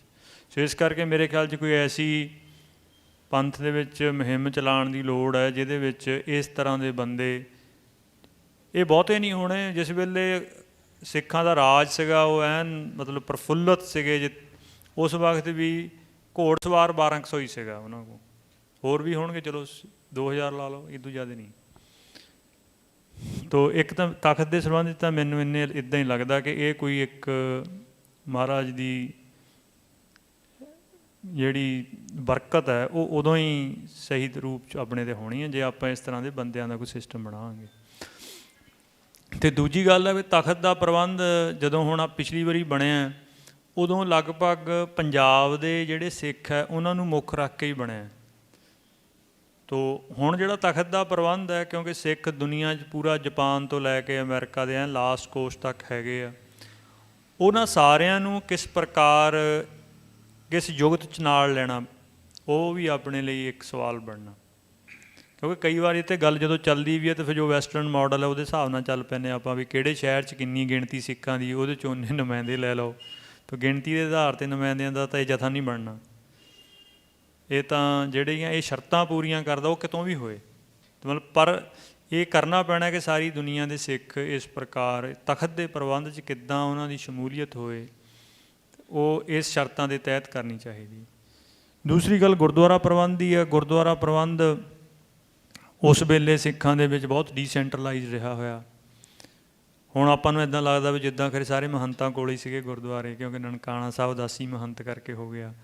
ਸੋ ਇਸ ਕਰਕੇ ਮੇਰੇ ਖਿਆਲ 'ਚ ਕੋਈ ਐਸੀ ਪੰਥ ਦੇ ਵਿੱਚ ਮੁਹਿੰਮ ਚਲਾਉਣ ਦੀ ਲੋੜ ਹੈ, ਜਿਹਦੇ ਵਿੱਚ ਇਸ ਤਰ੍ਹਾਂ ਦੇ ਬੰਦੇ ਇਹ ਬਹੁਤੇ ਨਹੀਂ ਹੋਣੇ। ਜਿਸ ਵੇਲੇ ਸਿੱਖਾਂ ਦਾ ਰਾਜ ਸੀਗਾ, ਉਹ ਐਨ ਮਤਲਬ ਪ੍ਰਫੁੱਲਤ ਸੀਗੇ, ਜਿ- ਉਸ ਵਕਤ ਵੀ ਘੋੜਸਵਾਰ 1200 ਹੀ ਸੀਗਾ ਉਹਨਾਂ ਕੋਲ। ਹੋਰ ਵੀ ਹੋਣਗੇ, ਚਲੋ 2000 ਲਾ ਲਓ ਇਦੋਂ ਜ਼ਿਆਦਾ ਨਹੀਂ। ਤੋ ਇੱਕ ਤਾਂ ਤਖਤ ਦੇ ਸੰਬੰਧ ਤਾਂ ਮੈਨੂੰ ਇੰਨੇ ਇਦਾਂ ਹੀ ਲੱਗਦਾ ਕਿ ਇਹ ਕੋਈ ਇੱਕ ਮਹਾਰਾਜ ਦੀ ਜਿਹੜੀ ਬਰਕਤ ਹੈ, ਉਹ ਉਦੋਂ ਹੀ ਸਹੀ ਰੂਪ ਚ ਆਪਣੇ ਤੇ ਹੋਣੀ ਹੈ, ਜੇ ਆਪਾਂ ਇਸ ਤਰ੍ਹਾਂ ਦੇ ਬੰਦਿਆਂ ਦਾ ਕੋਈ ਸਿਸਟਮ ਬਣਾਵਾਂਗੇ। ਤੇ ਦੂਜੀ ਗੱਲ ਹੈ ਵੀ ਤਖਤ ਦਾ ਪ੍ਰਬੰਧ ਜਦੋਂ ਹੁਣ ਆ ਪਿਛਲੀ ਵਾਰੀ ਬਣਿਆ ਉਦੋਂ ਲਗਭਗ ਪੰਜਾਬ ਦੇ ਜਿਹੜੇ ਸਿੱਖ ਹੈ, ਉਹਨਾਂ ਨੂੰ ਮੁੱਖ ਰੱਖ ਕੇ ਹੀ ਬਣਿਆ ਤੋ ਹੁਣ ਜਿਹੜਾ ਤਖਤ ਦਾ ਪ੍ਰਬੰਧ ਹੈ, ਕਿਉਂਕਿ ਸਿੱਖ ਦੁਨੀਆ 'ਚ ਪੂਰਾ ਜਾਪਾਨ ਤੋਂ ਲੈ ਕੇ ਅਮਰੀਕਾ ਦੇ ਐ ਲਾਸਟ ਕੋਸਟ ਤੱਕ ਹੈਗੇ ਆ, ਉਹਨਾਂ ਸਾਰਿਆਂ ਨੂੰ ਕਿਸ ਪ੍ਰਕਾਰ ਕਿਸ ਯੁਗਤ ਚ ਨਾਲ ਲੈਣਾ, ਉਹ ਵੀ ਆਪਣੇ ਲਈ ਇੱਕ ਸਵਾਲ ਬਣਨਾ। ਕਿਉਂਕਿ ਕਈ ਵਾਰ ਇੱਥੇ ਗੱਲ ਜਦੋਂ ਚੱਲਦੀ ਵੀ ਹੈ ਤੇ ਫਿਰ ਜੋ ਵੈਸਟਰਨ ਮਾਡਲ ਹੈ ਉਹਦੇ ਹਿਸਾਬ ਨਾਲ ਚੱਲ ਪੈਂਦੇ ਆਪਾਂ ਵੀ ਕਿਹੜੇ ਸ਼ਹਿਰ 'ਚ ਕਿੰਨੀ ਗਿਣਤੀ ਸਿੱਖਾਂ ਦੀ, ਉਹਦੇ 'ਚੋਂ ਉਹਨੇ ਨੁਮਾਇੰਦੇ ਲੈ ਲਓ। ਤੇ ਗਿਣਤੀ ਦੇ ਆਧਾਰ ਤੇ ਨੁਮਾਇੰਦਿਆਂ ਦਾ ਤਾਂ ਇਹ ਜਥਾ ਨਹੀਂ ਬਣਨਾ। ਇਹ ਤਾਂ ਜਿਹੜੀਆਂ ਇਹ ਸ਼ਰਤਾਂ ਪੂਰੀਆਂ ਕਰਦਾ, ਉਹ ਕਿਤੋਂ ਵੀ ਹੋਏ। ਮਤਲਬ ਪਰ ਇਹ ਕਰਨਾ ਪੈਣਾ ਕਿ ਸਾਰੀ ਦੁਨੀਆ ਦੇ ਸਿੱਖ ਇਸ ਪ੍ਰਕਾਰ ਤਖਤ ਦੇ ਪ੍ਰਬੰਧ 'ਚ ਕਿੱਦਾਂ ਉਹਨਾਂ ਦੀ ਸ਼ਮੂਲੀਅਤ ਹੋਏ। ਉਹ ਇਸ ਸ਼ਰਤਾਂ ਦੇ ਤਹਿਤ ਕਰਨੀ ਚਾਹੀਦੀ ਦੂਸਰੀ ਗੱਲ ਗੁਰਦੁਆਰਾ ਪ੍ਰਬੰਧ ਦੀ ਹੈ। ਗੁਰਦੁਆਰਾ ਪ੍ਰਬੰਧ ਉਸ ਵੇਲੇ ਸਿੱਖਾਂ ਦੇ ਵਿੱਚ ਬਹੁਤ ਡੀਸੈਂਟਰਲਾਈਜ਼ ਰਿਹਾ ਹੋਇਆ। ਹੁਣ ਆਪਾਂ ਨੂੰ ਇਦਾਂ ਲੱਗਦਾ ਵੀ ਜਿੱਦਾਂ ਖਰੇ ਸਾਰੇ ਮਹੰਤਾਂ ਕੋਲ ਹੀ ਸੀਗੇ ਗੁਰਦੁਆਰੇ, ਕਿਉਂਕਿ ਨਨਕਾਣਾ ਸਾਹਿਬ ਦਾਸੀ ਮਹੰਤ ਕਰਕੇ ਹੋ ਗਿਆ।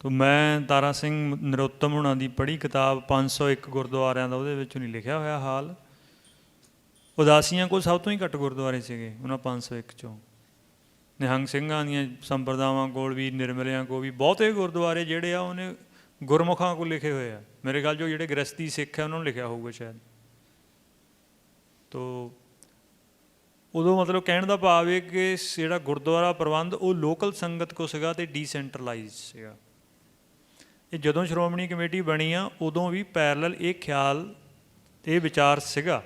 ਤੋ ਮੈਂ ਤਾਰਾ ਸਿੰਘ ਨਰੋਤਮ ਹੁਣਾਂ ਦੀ ਪੜ੍ਹੀ ਕਿਤਾਬ 501 ਗੁਰਦੁਆਰਿਆਂ ਦਾ ਉਹਦੇ ਵਿੱਚ ਨਹੀਂ ਲਿਖਿਆ ਹੋਇਆ ਹਾਲ। ਉਦਾਸੀਆਂ ਕੋਲ ਸਭ ਤੋਂ ਹੀ ਘੱਟ ਗੁਰਦੁਆਰੇ ਸੀਗੇ, ਉਹਨਾਂ 501 ਚੋਂ। ਨਿਹੰਗ ਸਿੰਘਾਂ ਦੀਆਂ ਸੰਪਰਦਾਵਾਂ ਕੋਲ ਵੀ, ਨਿਰਮਲਿਆਂ ਕੋਲ ਵੀ, ਬਹੁਤੇ ਗੁਰਦੁਆਰੇ ਜਿਹੜੇ ਆ, ਉਹਨੇ ਗੁਰਮੁਖਾਂ ਕੋਲ ਲਿਖੇ ਹੋਏ ਆ। ਮੇਰੇ ਖਿਆਲ ਜੋ ਜਿਹੜੇ ਗ੍ਰਸਤੀ ਸਿੱਖ ਆ, ਉਹਨਾਂ ਨੂੰ ਲਿਖਿਆ ਹੋਊਗਾ ਸ਼ਾਇਦ। ਤੋ ਉਦੋਂ ਮਤਲਬ ਕਹਿਣ ਦਾ ਭਾਵ ਹੈ ਕਿ ਜਿਹੜਾ ਗੁਰਦੁਆਰਾ ਪ੍ਰਬੰਧ, ਉਹ ਲੋਕਲ ਸੰਗਤ ਕੋ ਸੀਗਾ ਤੇ ਡੀਸੈਂਟਰਲਾਈਜ਼ ਸੀਗਾ। ਇਹ ਜਦੋਂ ਸ਼੍ਰੋਮਣੀ ਕਮੇਟੀ ਬਣੀ ਆ, ਉਦੋਂ ਵੀ ਪੈਰਲਲ ਇਹ ਖਿਆਲ, ਇਹ ਵਿਚਾਰ ਸੀਗਾ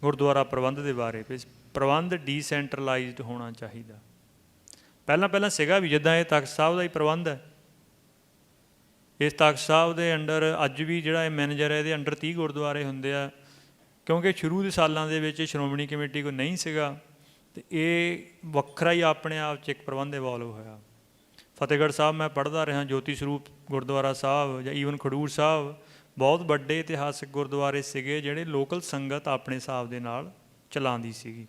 ਗੁਰਦੁਆਰਾ ਪ੍ਰਬੰਧ ਦੇ ਬਾਰੇ ਵੀ ਪ੍ਰਬੰਧ ਡੀਸੈਂਟਰਲਾਈਜ਼ਡ ਹੋਣਾ ਚਾਹੀਦਾ। ਪਹਿਲਾਂ ਪਹਿਲਾਂ ਸੀਗਾ ਵੀ ਜਿੱਦਾਂ ਇਹ ਤਖਤ ਸਾਹਿਬ ਦਾ ਹੀ ਪ੍ਰਬੰਧ ਹੈ। ਇਸ ਤਖਤ ਸਾਹਿਬ ਦੇ ਅੰਡਰ ਅੱਜ ਵੀ ਜਿਹੜਾ ਇਹ ਮੈਨੇਜਰ ਹੈ, ਇਹਦੇ ਅੰਡਰ 30 ਗੁਰਦੁਆਰੇ ਹੁੰਦੇ ਆ। ਕਿਉਂਕਿ ਸ਼ੁਰੂ ਦੇ ਸਾਲਾਂ ਦੇ ਵਿੱਚ ਸ਼੍ਰੋਮਣੀ ਕਮੇਟੀ ਕੋ ਨਹੀਂ ਸੀਗਾ, ਤੇ ਇਹ ਵੱਖਰਾ ਹੀ ਆਪਣੇ ਆਪ 'ਚ ਇੱਕ ਪ੍ਰਬੰਧ ਇਵੋਲਵ ਹੋਇਆ। ਫਤਿਹਗੜ੍ਹ ਸਾਹਿਬ ਮੈਂ ਪੜ੍ਹਦਾ ਰਿਹਾ, ਜੋਤੀ ਸਰੂਪ ਗੁਰਦੁਆਰਾ ਸਾਹਿਬ ਜਾਂ ਈਵਨ ਖਡੂਰ ਸਾਹਿਬ, ਬਹੁਤ ਵੱਡੇ ਇਤਿਹਾਸਕ ਗੁਰਦੁਆਰੇ ਸੀਗੇ ਜਿਹੜੇ ਲੋਕਲ ਸੰਗਤ ਆਪਣੇ ਹਿਸਾਬ ਦੇ ਨਾਲ ਚਲਾਉਂਦੀ ਸੀਗੀ।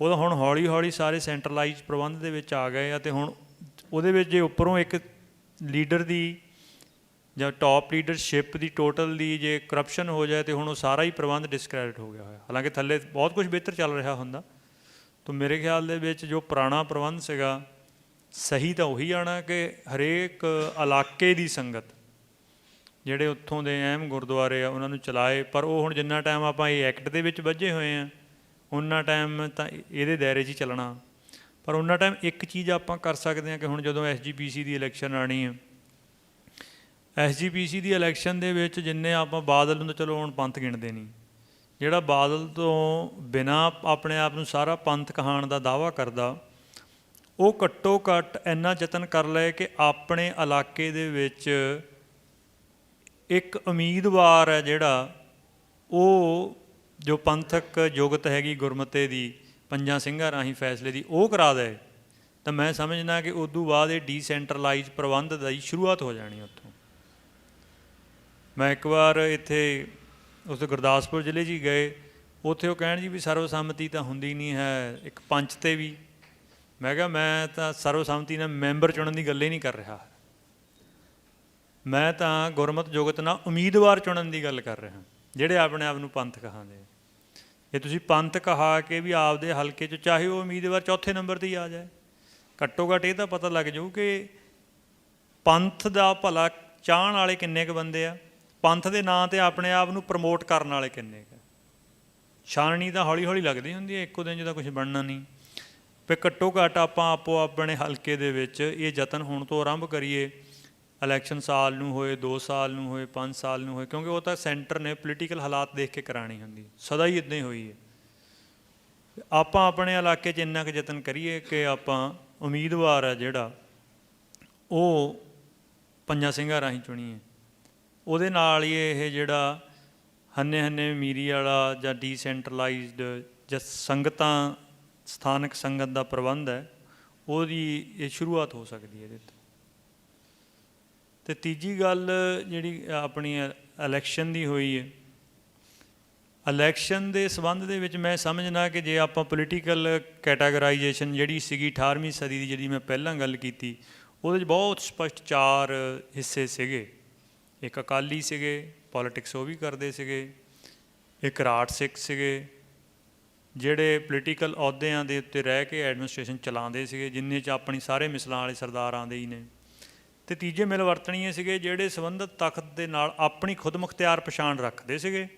ਉਹ ਹੁਣ ਹੌਲੀ ਹੌਲੀ ਸਾਰੇ ਸੈਂਟਰਲਾਈਜ਼ ਪ੍ਰਬੰਧ ਦੇ ਵਿੱਚ ਆ ਗਏ ਆ ਤੇ ਹੁਣ ਉਹਦੇ ਵਿੱਚ ਜੇ ਉੱਪਰੋਂ ਇੱਕ ਲੀਡਰ ਦੀ ਜਾਂ ਟਾਪ ਲੀਡਰਸ਼ਿਪ ਦੀ ਟੋਟਲ ਦੀ ਜੇ ਕਰਪਸ਼ਨ ਹੋ ਜਾਏ ਤੇ ਹੁਣ ਉਹ ਸਾਰਾ ਹੀ ਪ੍ਰਬੰਧ ਡਿਸਕ੍ਰੈਡਿਟ ਹੋ ਗਿਆ ਹੋਇਆ। ਹਾਲਾਂਕਿ ਥੱਲੇ ਬਹੁਤ ਕੁਝ ਬਿਹਤਰ ਚੱਲ ਰਿਹਾ ਹੁੰਦਾ। ਤਾਂ ਮੇਰੇ ਖਿਆਲ ਦੇ ਵਿੱਚ ਜੋ ਪੁਰਾਣਾ ਪ੍ਰਬੰਧ ਸੀਗਾ, ਸਹੀ ਤਾਂ ਉਹੀ ਆਣਾ ਕਿ ਹਰੇਕ ਇਲਾਕੇ ਦੀ ਸੰਗਤ, ਜਿਹੜੇ ਉੱਥੋਂ ਦੇ ਅਹਿਮ ਗੁਰਦੁਆਰੇ ਆ, ਉਹਨਾਂ ਨੂੰ ਚਲਾਏ। ਪਰ ਉਹ ਹੁਣ ਜਿੰਨਾ ਟਾਈਮ ਆਪਾਂ ਇਹ ਐਕਟ ਦੇ ਵਿੱਚ ਵੱਜੇ ਹੋਏ ਆ ਉਹਨਾਂ ਟਾਈਮ ਤਾਂ ਇਹਦੇ ਦਾਇਰੇ 'ਚ ਹੀ ਚੱਲਣਾ। ਪਰ ਉਹਨਾਂ ਟਾਈਮ ਇੱਕ ਚੀਜ਼ ਆਪਾਂ ਕਰ ਸਕਦੇ ਹਾਂ ਕਿ ਹੁਣ ਜਦੋਂ ਐਸਜੀਪੀਸੀ ਦੀ ਇਲੈਕਸ਼ਨ ਆਣੀ ਹੈ ਐਸਜੀਪੀਸੀ ਦੀ ਇਲੈਕਸ਼ਨ ਦੇ ਵਿੱਚ ਜਿੰਨੇ ਆਪਾਂ ਬਾਦਲ ਨੂੰ ਤਾਂ ਚਲੋ ਹੁਣ ਪੰਥ ਗਿਣਦੇ ਨਹੀਂ ਜਿਹੜਾ ਬਾਦਲ ਤੋਂ ਬਿਨਾ ਆਪਣੇ ਆਪ ਨੂੰ ਸਾਰਾ ਪੰਥ ਕਹਾਣ ਦਾ ਦਾਵਾ ਕਰਦਾ, ਉਹ ਘੱਟੋ ਘੱਟ ਇੰਨਾ ਯਤਨ ਕਰ ਲਏ ਕਿ ਆਪਣੇ ਇਲਾਕੇ ਦੇ ਵਿੱਚ ਇੱਕ ਉਮੀਦਵਾਰ ਹੈ ਜਿਹੜਾ, ਉਹ ਜੋ ਪੰਥਕ ਯੁਗਤ ਹੈਗੀ ਗੁਰਮਤੇ ਦੀ, ਪੰਜਾਂ ਸਿੰਘਾਂ ਰਾਹੀਂ ਫੈਸਲੇ ਦੀ, ਉਹ ਕਰਾ ਦੇ, ਤਾਂ ਮੈਂ ਸਮਝਣਾ ਕਿ ਉਦੋਂ ਬਾਅਦ ਇਹ ਡੀਸੈਂਟਰਲਾਈਜ਼ ਪ੍ਰਬੰਧ ਦੀ ਸ਼ੁਰੂਆਤ ਹੋ ਜਾਣੀ ਉੱਥੋਂ। ਮੈਂ ਇੱਕ ਵਾਰ ਇੱਥੇ ਉਸ ਗੁਰਦਾਸਪੁਰ ਜ਼ਿਲ੍ਹੇ 'ਚ ਹੀ ਗਏ, ਉੱਥੇ ਉਹ ਕਹਿਣ ਜੀ ਵੀ ਸਰਵਸੰਮਤੀ ਤਾਂ ਹੁੰਦੀ ਨਹੀਂ ਹੈ, ਇੱਕ ਪੰਚ ਤੇ ਵੀ। ਮੈਂ ਕਿਹਾ, ਮੈਂ ਤਾਂ ਸਰਵਸੰਮਤੀ ਨਾਲ ਮੈਂਬਰ ਚੁਣਨ ਦੀ ਗੱਲ ਹੀ ਨਹੀਂ ਕਰ ਰਿਹਾ। ਮੈਂ ਤਾਂ ਗੁਰਮਤ ਜੁਗਤ ਨਾਲ ਉਮੀਦਵਾਰ ਚੁਣਨ ਦੀ ਗੱਲ ਕਰ ਰਿਹਾ। ਜਿਹੜੇ ਆਪਣੇ ਆਪ ਨੂੰ ਪੰਥ ਕਹਾਂਦੇ ਇਹ ਤੁਸੀਂ ਪੰਥ ਕਹਾ ਕੇ ਵੀ ਆਪਦੇ ਹਲਕੇ 'ਚ, ਚਾਹੇ ਉਹ ਉਮੀਦਵਾਰ ਚੌਥੇ ਨੰਬਰ ਤੇ ਹੀ ਆ ਜਾਏ, ਘੱਟੋ ਘੱਟ ਇਹ ਤਾਂ ਪਤਾ ਲੱਗ ਜਾਊ ਕਿ ਪੰਥ ਦਾ ਭਲਾ ਚਾਹਣ ਵਾਲੇ ਕਿੰਨੇ ਕੁ ਬੰਦੇ ਆ, ਪੰਥ ਦੇ ਨਾਂ ਤੇ ਆਪਣੇ ਆਪ ਨੂੰ ਪ੍ਰਮੋਟ ਕਰਨ ਵਾਲੇ ਕਿੰਨੇ ਕੁ ਛਾਣਨੀ ਤਾਂ ਹੌਲੀ ਹੌਲੀ ਲੱਗਦੀ ਹੁੰਦੀ ਹੈ ਇੱਕੋ ਦਿਨ ਜਿਹਦਾ ਕੁਝ ਬਣਨਾ ਨਹੀਂ। ਵੀ ਘੱਟੋ ਘੱਟ ਆਪਾਂ ਆਪੋ ਆਪਣੇ ਹਲਕੇ ਦੇ ਵਿੱਚ ਇਹ ਯਤਨ ਹੁਣ ਤੋਂ ਆਰੰਭ ਕਰੀਏ ਇਲੈਕਸ਼ਨ ਸਾਲ ਨੂੰ ਹੋਏ 2 ਸਾਲ ਨੂੰ ਹੋਏ 5 ਸਾਲ ਨੂੰ ਹੋਏ, ਕਿਉਂਕਿ ਉਹ ਤਾਂ ਸੈਂਟਰ ਨੇ ਪੋਲੀਟੀਕਲ ਹਾਲਾਤ ਦੇਖ ਕੇ ਕਰਾਣੀ ਹੁੰਦੀ ਸਦਾ ਹੀ ਇਦਾਂ ਹੀ ਹੋਈ ਹੈ। ਆਪਾਂ ਆਪਣੇ ਇਲਾਕੇ 'ਚ ਇੰਨਾ ਕੁ ਯਤਨ ਕਰੀਏ ਕਿ ਆਪਾਂ ਉਮੀਦਵਾਰ ਹੈ ਜਿਹੜਾ, ਉਹ ਪੰਜਾਂ ਸਿੰਘਾਂ ਰਾਹੀਂ ਚੁਣੀਏ। ਉਹਦੇ ਨਾਲ ਹੀ ਇਹ ਜਿਹੜਾ ਹੰਨੇ ਹੰਨੇ ਮੀਰੀ ਵਾਲਾ ਜਾਂ ਡੀਸੈਂਟਰਲਾਈਜ਼ਡ ਜਾਂ ਸੰਗਤਾਂ, ਸਥਾਨਕ ਸੰਗਤ ਦਾ ਪ੍ਰਬੰਧ ਹੈ, ਉਹਦੀ ਇਹ ਸ਼ੁਰੂਆਤ ਹੋ ਸਕਦੀ ਹੈ ਇਹਦੇ ਤੋਂ। ਤੇ ਤੀਜੀ ਗੱਲ ਜਿਹੜੀ ਆਪਣੀ ਇਲੈਕਸ਼ਨ ਦੀ ਹੋਈ ਹੈ। ਇਲੈਕਸ਼ਨ ਦੇ ਸਬੰਧ ਦੇ ਵਿੱਚ ਮੈਂ ਸਮਝਣਾ ਕਿ ਜੇ ਆਪਾਂ ਪੋਲੀਟੀਕਲ ਕੈਟਾਗਰਾਈਜੇਸ਼ਨ ਜਿਹੜੀ ਸੀਗੀ 18ਵੀਂ ਸਦੀ ਦੀ ਜਿਹੜੀ ਮੈਂ ਪਹਿਲਾਂ ਗੱਲ ਕੀਤੀ, ਉਹਦੇ 'ਚ ਬਹੁਤ ਸਪਸ਼ਟ ਚਾਰ ਹਿੱਸੇ ਸੀਗੇ। ਇੱਕ ਅਕਾਲੀ ਸੀਗੇ ਪੋਲਿਟਿਕਸ ਉਹ ਵੀ ਕਰਦੇ ਸੀਗੇ। ਇੱਕ ਰਾਟ ਸਿੱਖ ਸੀਗੇ, ਜਿਹੜੇ ਪੋਲੀਟੀਕਲ ਅਹੁਦਿਆਂ ਦੇ ਉੱਤੇ ਰਹਿ ਕੇ ਐਡਮਿਨਿਸਟ੍ਰੇਸ਼ਨ ਚਲਾਉਂਦੇ ਸੀਗੇ, ਜਿੰਨੇ 'ਚ ਆਪਣੀ ਸਾਰੇ ਮਿਸਲਾਂ ਵਾਲੇ ਸਰਦਾਰ ਆਉਂਦੇ ਹੀ ਨੇ। ਤੇ ਤੀਜੇ ਮਿਲ ਵਰਤਣੀਏ ਸੀਗੇ ਜਿਹੜੇ ਸੰਬੰਧਿਤ ਤਖਤ ਦੇ ਨਾਲ ਆਪਣੀ ਖੁਦਮੁਖਤਿਆਰ ਪਛਾਣ ਰੱਖਦੇ ਸੀਗੇ।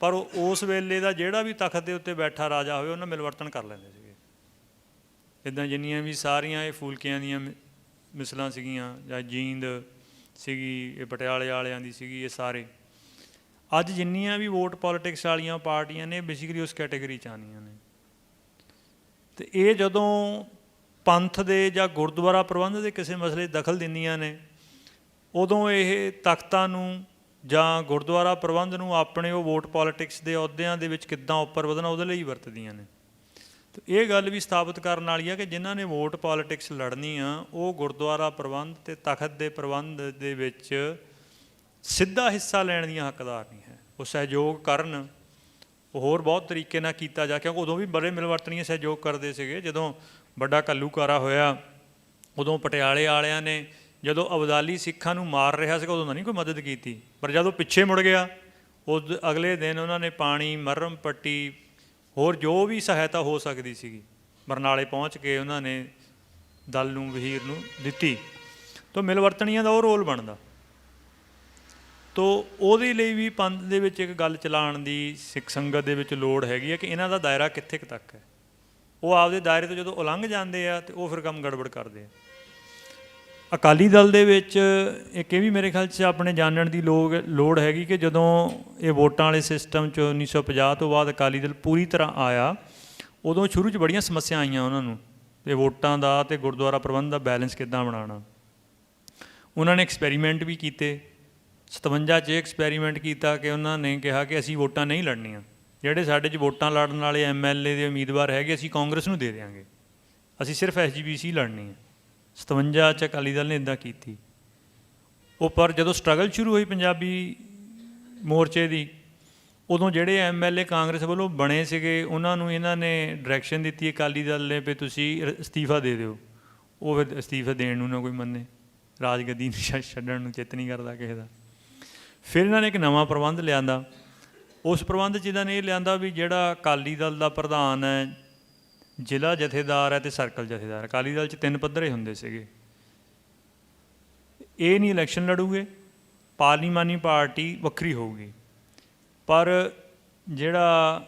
ਪਰ ਉਸ ਵੇਲੇ ਦਾ ਜਿਹੜਾ ਵੀ ਤਖਤ ਦੇ ਉੱਤੇ ਬੈਠਾ ਰਾਜਾ ਹੋਵੇ, ਉਹਨਾਂ ਮਿਲਵਰਤਨ ਕਰ ਲੈਂਦੇ ਸੀਗੇ। ਇਦਾਂ ਜਿੰਨੀਆਂ ਵੀ ਸਾਰੀਆਂ ਇਹ ਫੂਲਕਿਆਂ ਦੀਆਂ ਮਿ- ਮਿਸਲਾਂ ਸੀਗੀਆਂ, ਜਾਂ ਜੀਂਦ ਸੀਗੀ, ਇਹ ਪਟਿਆਲੇ ਵਾਲਿਆਂ ਦੀ ਸੀਗੀ, ਇਹ ਸਾਰੇ। ਅੱਜ ਜਿੰਨੀਆਂ ਵੀ ਵੋਟ ਪੋਲਿਟਿਕਸ ਵਾਲੀਆਂ ਪਾਰਟੀਆਂ ਨੇ ਬੇਸਿਕਲੀ ਉਸ ਕੈਟਾਗਰੀ ਚ ਆਉਂਦੀਆਂ ਨੇ। ਤੇ ਇਹ ਜਦੋਂ ਪੰਥ ਦੇ ਜਾਂ ਗੁਰਦੁਆਰਾ ਪ੍ਰਬੰਧ ਦੇ ਕਿਸੇ ਮਸਲੇ ਦਖਲ ਦਿੰਦੀਆਂ ਨੇ, ਉਦੋਂ ਇਹ ਤਖਤਾਂ ਨੂੰ ਜਾਂ ਗੁਰਦੁਆਰਾ ਪ੍ਰਬੰਧ ਨੂੰ ਆਪਣੇ ਉਹ ਵੋਟ ਪੋਲਿਟਿਕਸ ਦੇ ਅਹੁਦਿਆਂ ਦੇ ਵਿੱਚ ਕਿੱਦਾਂ ਉੱਪਰ ਵਧਣਾ ਉਹਦੇ ਲਈ ਵਰਤਦੀਆਂ ਨੇ। ਤੇ ਇਹ ਗੱਲ ਵੀ ਸਥਾਪਿਤ ਕਰਨ ਵਾਲੀ ਆ ਕਿ ਜਿਨ੍ਹਾਂ ਨੇ ਵੋਟ ਪੋਲਿਟਿਕਸ ਲੜਨੀ ਆ, ਉਹ ਗੁਰਦੁਆਰਾ ਪ੍ਰਬੰਧ ਤੇ ਤਖਤ ਦੇ ਪ੍ਰਬੰਧ ਦੇ ਵਿੱਚ ਸਿੱਧਾ ਹਿੱਸਾ ਲੈਣ ਦੀਆਂ ਹੱਕਦਾਰ ਨਹੀਂ ਹੈ। ਉਹ ਸਹਿਯੋਗ ਕਰਨ ਹੋਰ ਬਹੁਤ ਤਰੀਕੇ ਨਾਲ ਕੀਤਾ ਜਾ, ਕਿਉਂਕਿ ਉਦੋਂ ਵੀ ਬੜੇ ਮਿਲਵਰਤਨੀਏ ਸਹਿਯੋਗ ਕਰਦੇ ਸੀਗੇ, ਜਦੋਂ ਵੱਡਾ ਕੱਲੂਕਾਰਾ ਹੋਇਆ। ਉਦੋਂ ਪਟਿਆਲੇ ਵਾਲਿਆਂ ਨੇ ਜਦੋਂ ਅਬਦਾਲੀ ਸਿੱਖਾਂ ਨੂੰ ਮਾਰ ਰਿਹਾ ਸੀਗਾ, ਉਦੋਂ ਤਾਂ ਨਹੀਂ ਕੋਈ ਮਦਦ ਕੀਤੀ। ਪਰ ਜਦੋਂ ਪਿੱਛੇ ਮੁੜ ਗਿਆ, ਉਸ ਅਗਲੇ ਦਿਨ ਉਹਨਾਂ ਨੇ ਪਾਣੀ, ਮਰਮ ਪੱਟੀ, ਹੋਰ ਜੋ ਵੀ ਸਹਾਇਤਾ ਹੋ ਸਕਦੀ ਸੀਗੀ, ਬਰਨਾਲੇ ਪਹੁੰਚ ਕੇ ਉਹਨਾਂ ਨੇ ਦਲ ਨੂੰ ਵਹੀਰ ਨੂੰ ਦਿੱਤੀ। ਤਾਂ ਮਿਲਵਰਤਣੀਆਂ ਦਾ ਉਹ ਰੋਲ ਬਣਦਾ। ਤੋ ਉਹਦੇ ਲਈ ਵੀ ਪੰਥ ਦੇ ਵਿੱਚ ਇੱਕ ਗੱਲ ਚਲਾਉਣ ਦੀ ਸਿੱਖ ਸੰਗਤ ਦੇ ਵਿੱਚ ਲੋੜ ਹੈਗੀ ਹੈ ਕਿ ਇਹਨਾਂ ਦਾ ਦਾਇਰਾ ਕਿੱਥੇ ਕੁ ਤੱਕ ਹੈ। ਉਹ ਆਪਦੇ ਦਾਇਰੇ ਤੋਂ ਜਦੋਂ ਉਲੰਘ ਜਾਂਦੇ ਆ ਤੇ ਉਹ ਫਿਰ ਕੰਮ ਗੜਬੜ ਕਰਦੇ ਆ। ਅਕਾਲੀ ਦਲ ਦੇ ਵਿੱਚ ਇੱਕ ਇਹ ਵੀ ਮੇਰੇ ਖਿਆਲ 'ਚ ਆਪਣੇ ਜਾਣਨ ਦੀ ਲੋਗ, ਲੋੜ ਹੈਗੀ ਕਿ ਜਦੋਂ ਇਹ ਵੋਟਾਂ ਵਾਲੇ ਸਿਸਟਮ 'ਚ 1950 ਤੋਂ ਬਾਅਦ ਅਕਾਲੀ ਦਲ ਪੂਰੀ ਤਰ੍ਹਾਂ ਆਇਆ, ਉਦੋਂ ਸ਼ੁਰੂ 'ਚ ਬੜੀਆਂ ਸਮੱਸਿਆ ਆਈਆਂ ਉਹਨਾਂ ਨੂੰ ਤੇ ਵੋਟਾਂ ਦਾ ਤੇ ਗੁਰਦੁਆਰਾ ਪ੍ਰਬੰਧ ਦਾ ਬੈਲੈਂਸ ਕਿੱਦਾਂ ਬਣਾਉਣਾ। ਉਹਨਾਂ ਨੇ ਐਕਸਪੈਰੀਮੈਂਟ ਵੀ ਕੀਤੇ 57 ਚ ਐਕਸਪੈਰੀਮੈਂਟ ਕੀਤਾ ਕਿ ਉਹਨਾਂ ਨੇ ਕਿਹਾ ਕਿ ਅਸੀਂ ਵੋਟਾਂ ਨਹੀਂ ਲੜਨੀਆਂ। ਜਿਹੜੇ ਸਾਡੇ 'ਚ ਵੋਟਾਂ ਲੜਨ ਵਾਲੇ ਐਮਐਲਏ ਦੇ ਉਮੀਦਵਾਰ ਹੈਗੇ, ਅਸੀਂ ਕਾਂਗਰਸ ਨੂੰ ਦੇ ਦੇਵਾਂਗੇ ਅਸੀਂ ਸਿਰਫ ਐਸਜੀਪੀਸੀ ਲੜਨੀ ਹੈ। 57 ਚ ਅਕਾਲੀ ਦਲ ਨੇ ਇਦਾਂ ਕੀਤੀ। ਉਹ ਪਰ ਜਦੋਂ ਸਟਰਗਲ ਸ਼ੁਰੂ ਹੋਈ ਪੰਜਾਬੀ ਮੋਰਚੇ ਦੀ, ਉਦੋਂ ਜਿਹੜੇ ਐਮਐਲਏ ਕਾਂਗਰਸ ਵੱਲੋਂ ਬਣੇ ਸੀਗੇ, ਉਹਨਾਂ ਨੂੰ ਇਹਨਾਂ ਨੇ ਡਾਇਰੈਕਸ਼ਨ ਦਿੱਤੀ ਅਕਾਲੀ ਦਲ ਨੇ ਵੀ ਤੁਸੀਂ ਅਸਤੀਫਾ ਦੇ ਦਿਓ। ਉਹ ਫਿਰ ਅਸਤੀਫਾ ਦੇਣ ਨੂੰ ਨਾ ਕੋਈ ਮੰਨੇ। ਰਾਜਗੱਦੀ ਨੂੰ ਛੱਡ- ਛੱਡਣ ਨੂੰ ਚਿੱਤ ਨਹੀਂ ਕਰਦਾ ਕਿਸੇ ਦਾ। ਫਿਰ ਇਹਨਾਂ ਨੇ ਇੱਕ ਨਵਾਂ ਪ੍ਰਬੰਧ ਲਿਆਂਦਾ। ਉਸ ਪ੍ਰਬੰਧ 'ਚ ਇਹਨਾਂ ਨੇ ਇਹ ਲਿਆਂਦਾ ਵੀ ਜਿਹੜਾ ਅਕਾਲੀ ਦਲ ਦਾ ਪ੍ਰਧਾਨ ਹੈ, ਜ਼ਿਲ੍ਹਾ ਜਥੇਦਾਰ ਹੈ ਤੇ ਸਰਕਲ ਜਥੇਦਾਰ ਅਕਾਲੀ ਦਲ 'ਚ ਤਿੰਨ ਪੱਧਰੇ ਹੁੰਦੇ ਸੀਗੇ। ਇਹ ਨਹੀਂ ਇਲੈਕਸ਼ਨ ਲੜੂਗੇ, ਪਾਰਲੀਮਾਨੀ ਪਾਰਟੀ ਵੱਖਰੀ ਹੋਊਗੀ। ਪਰ ਜਿਹੜਾ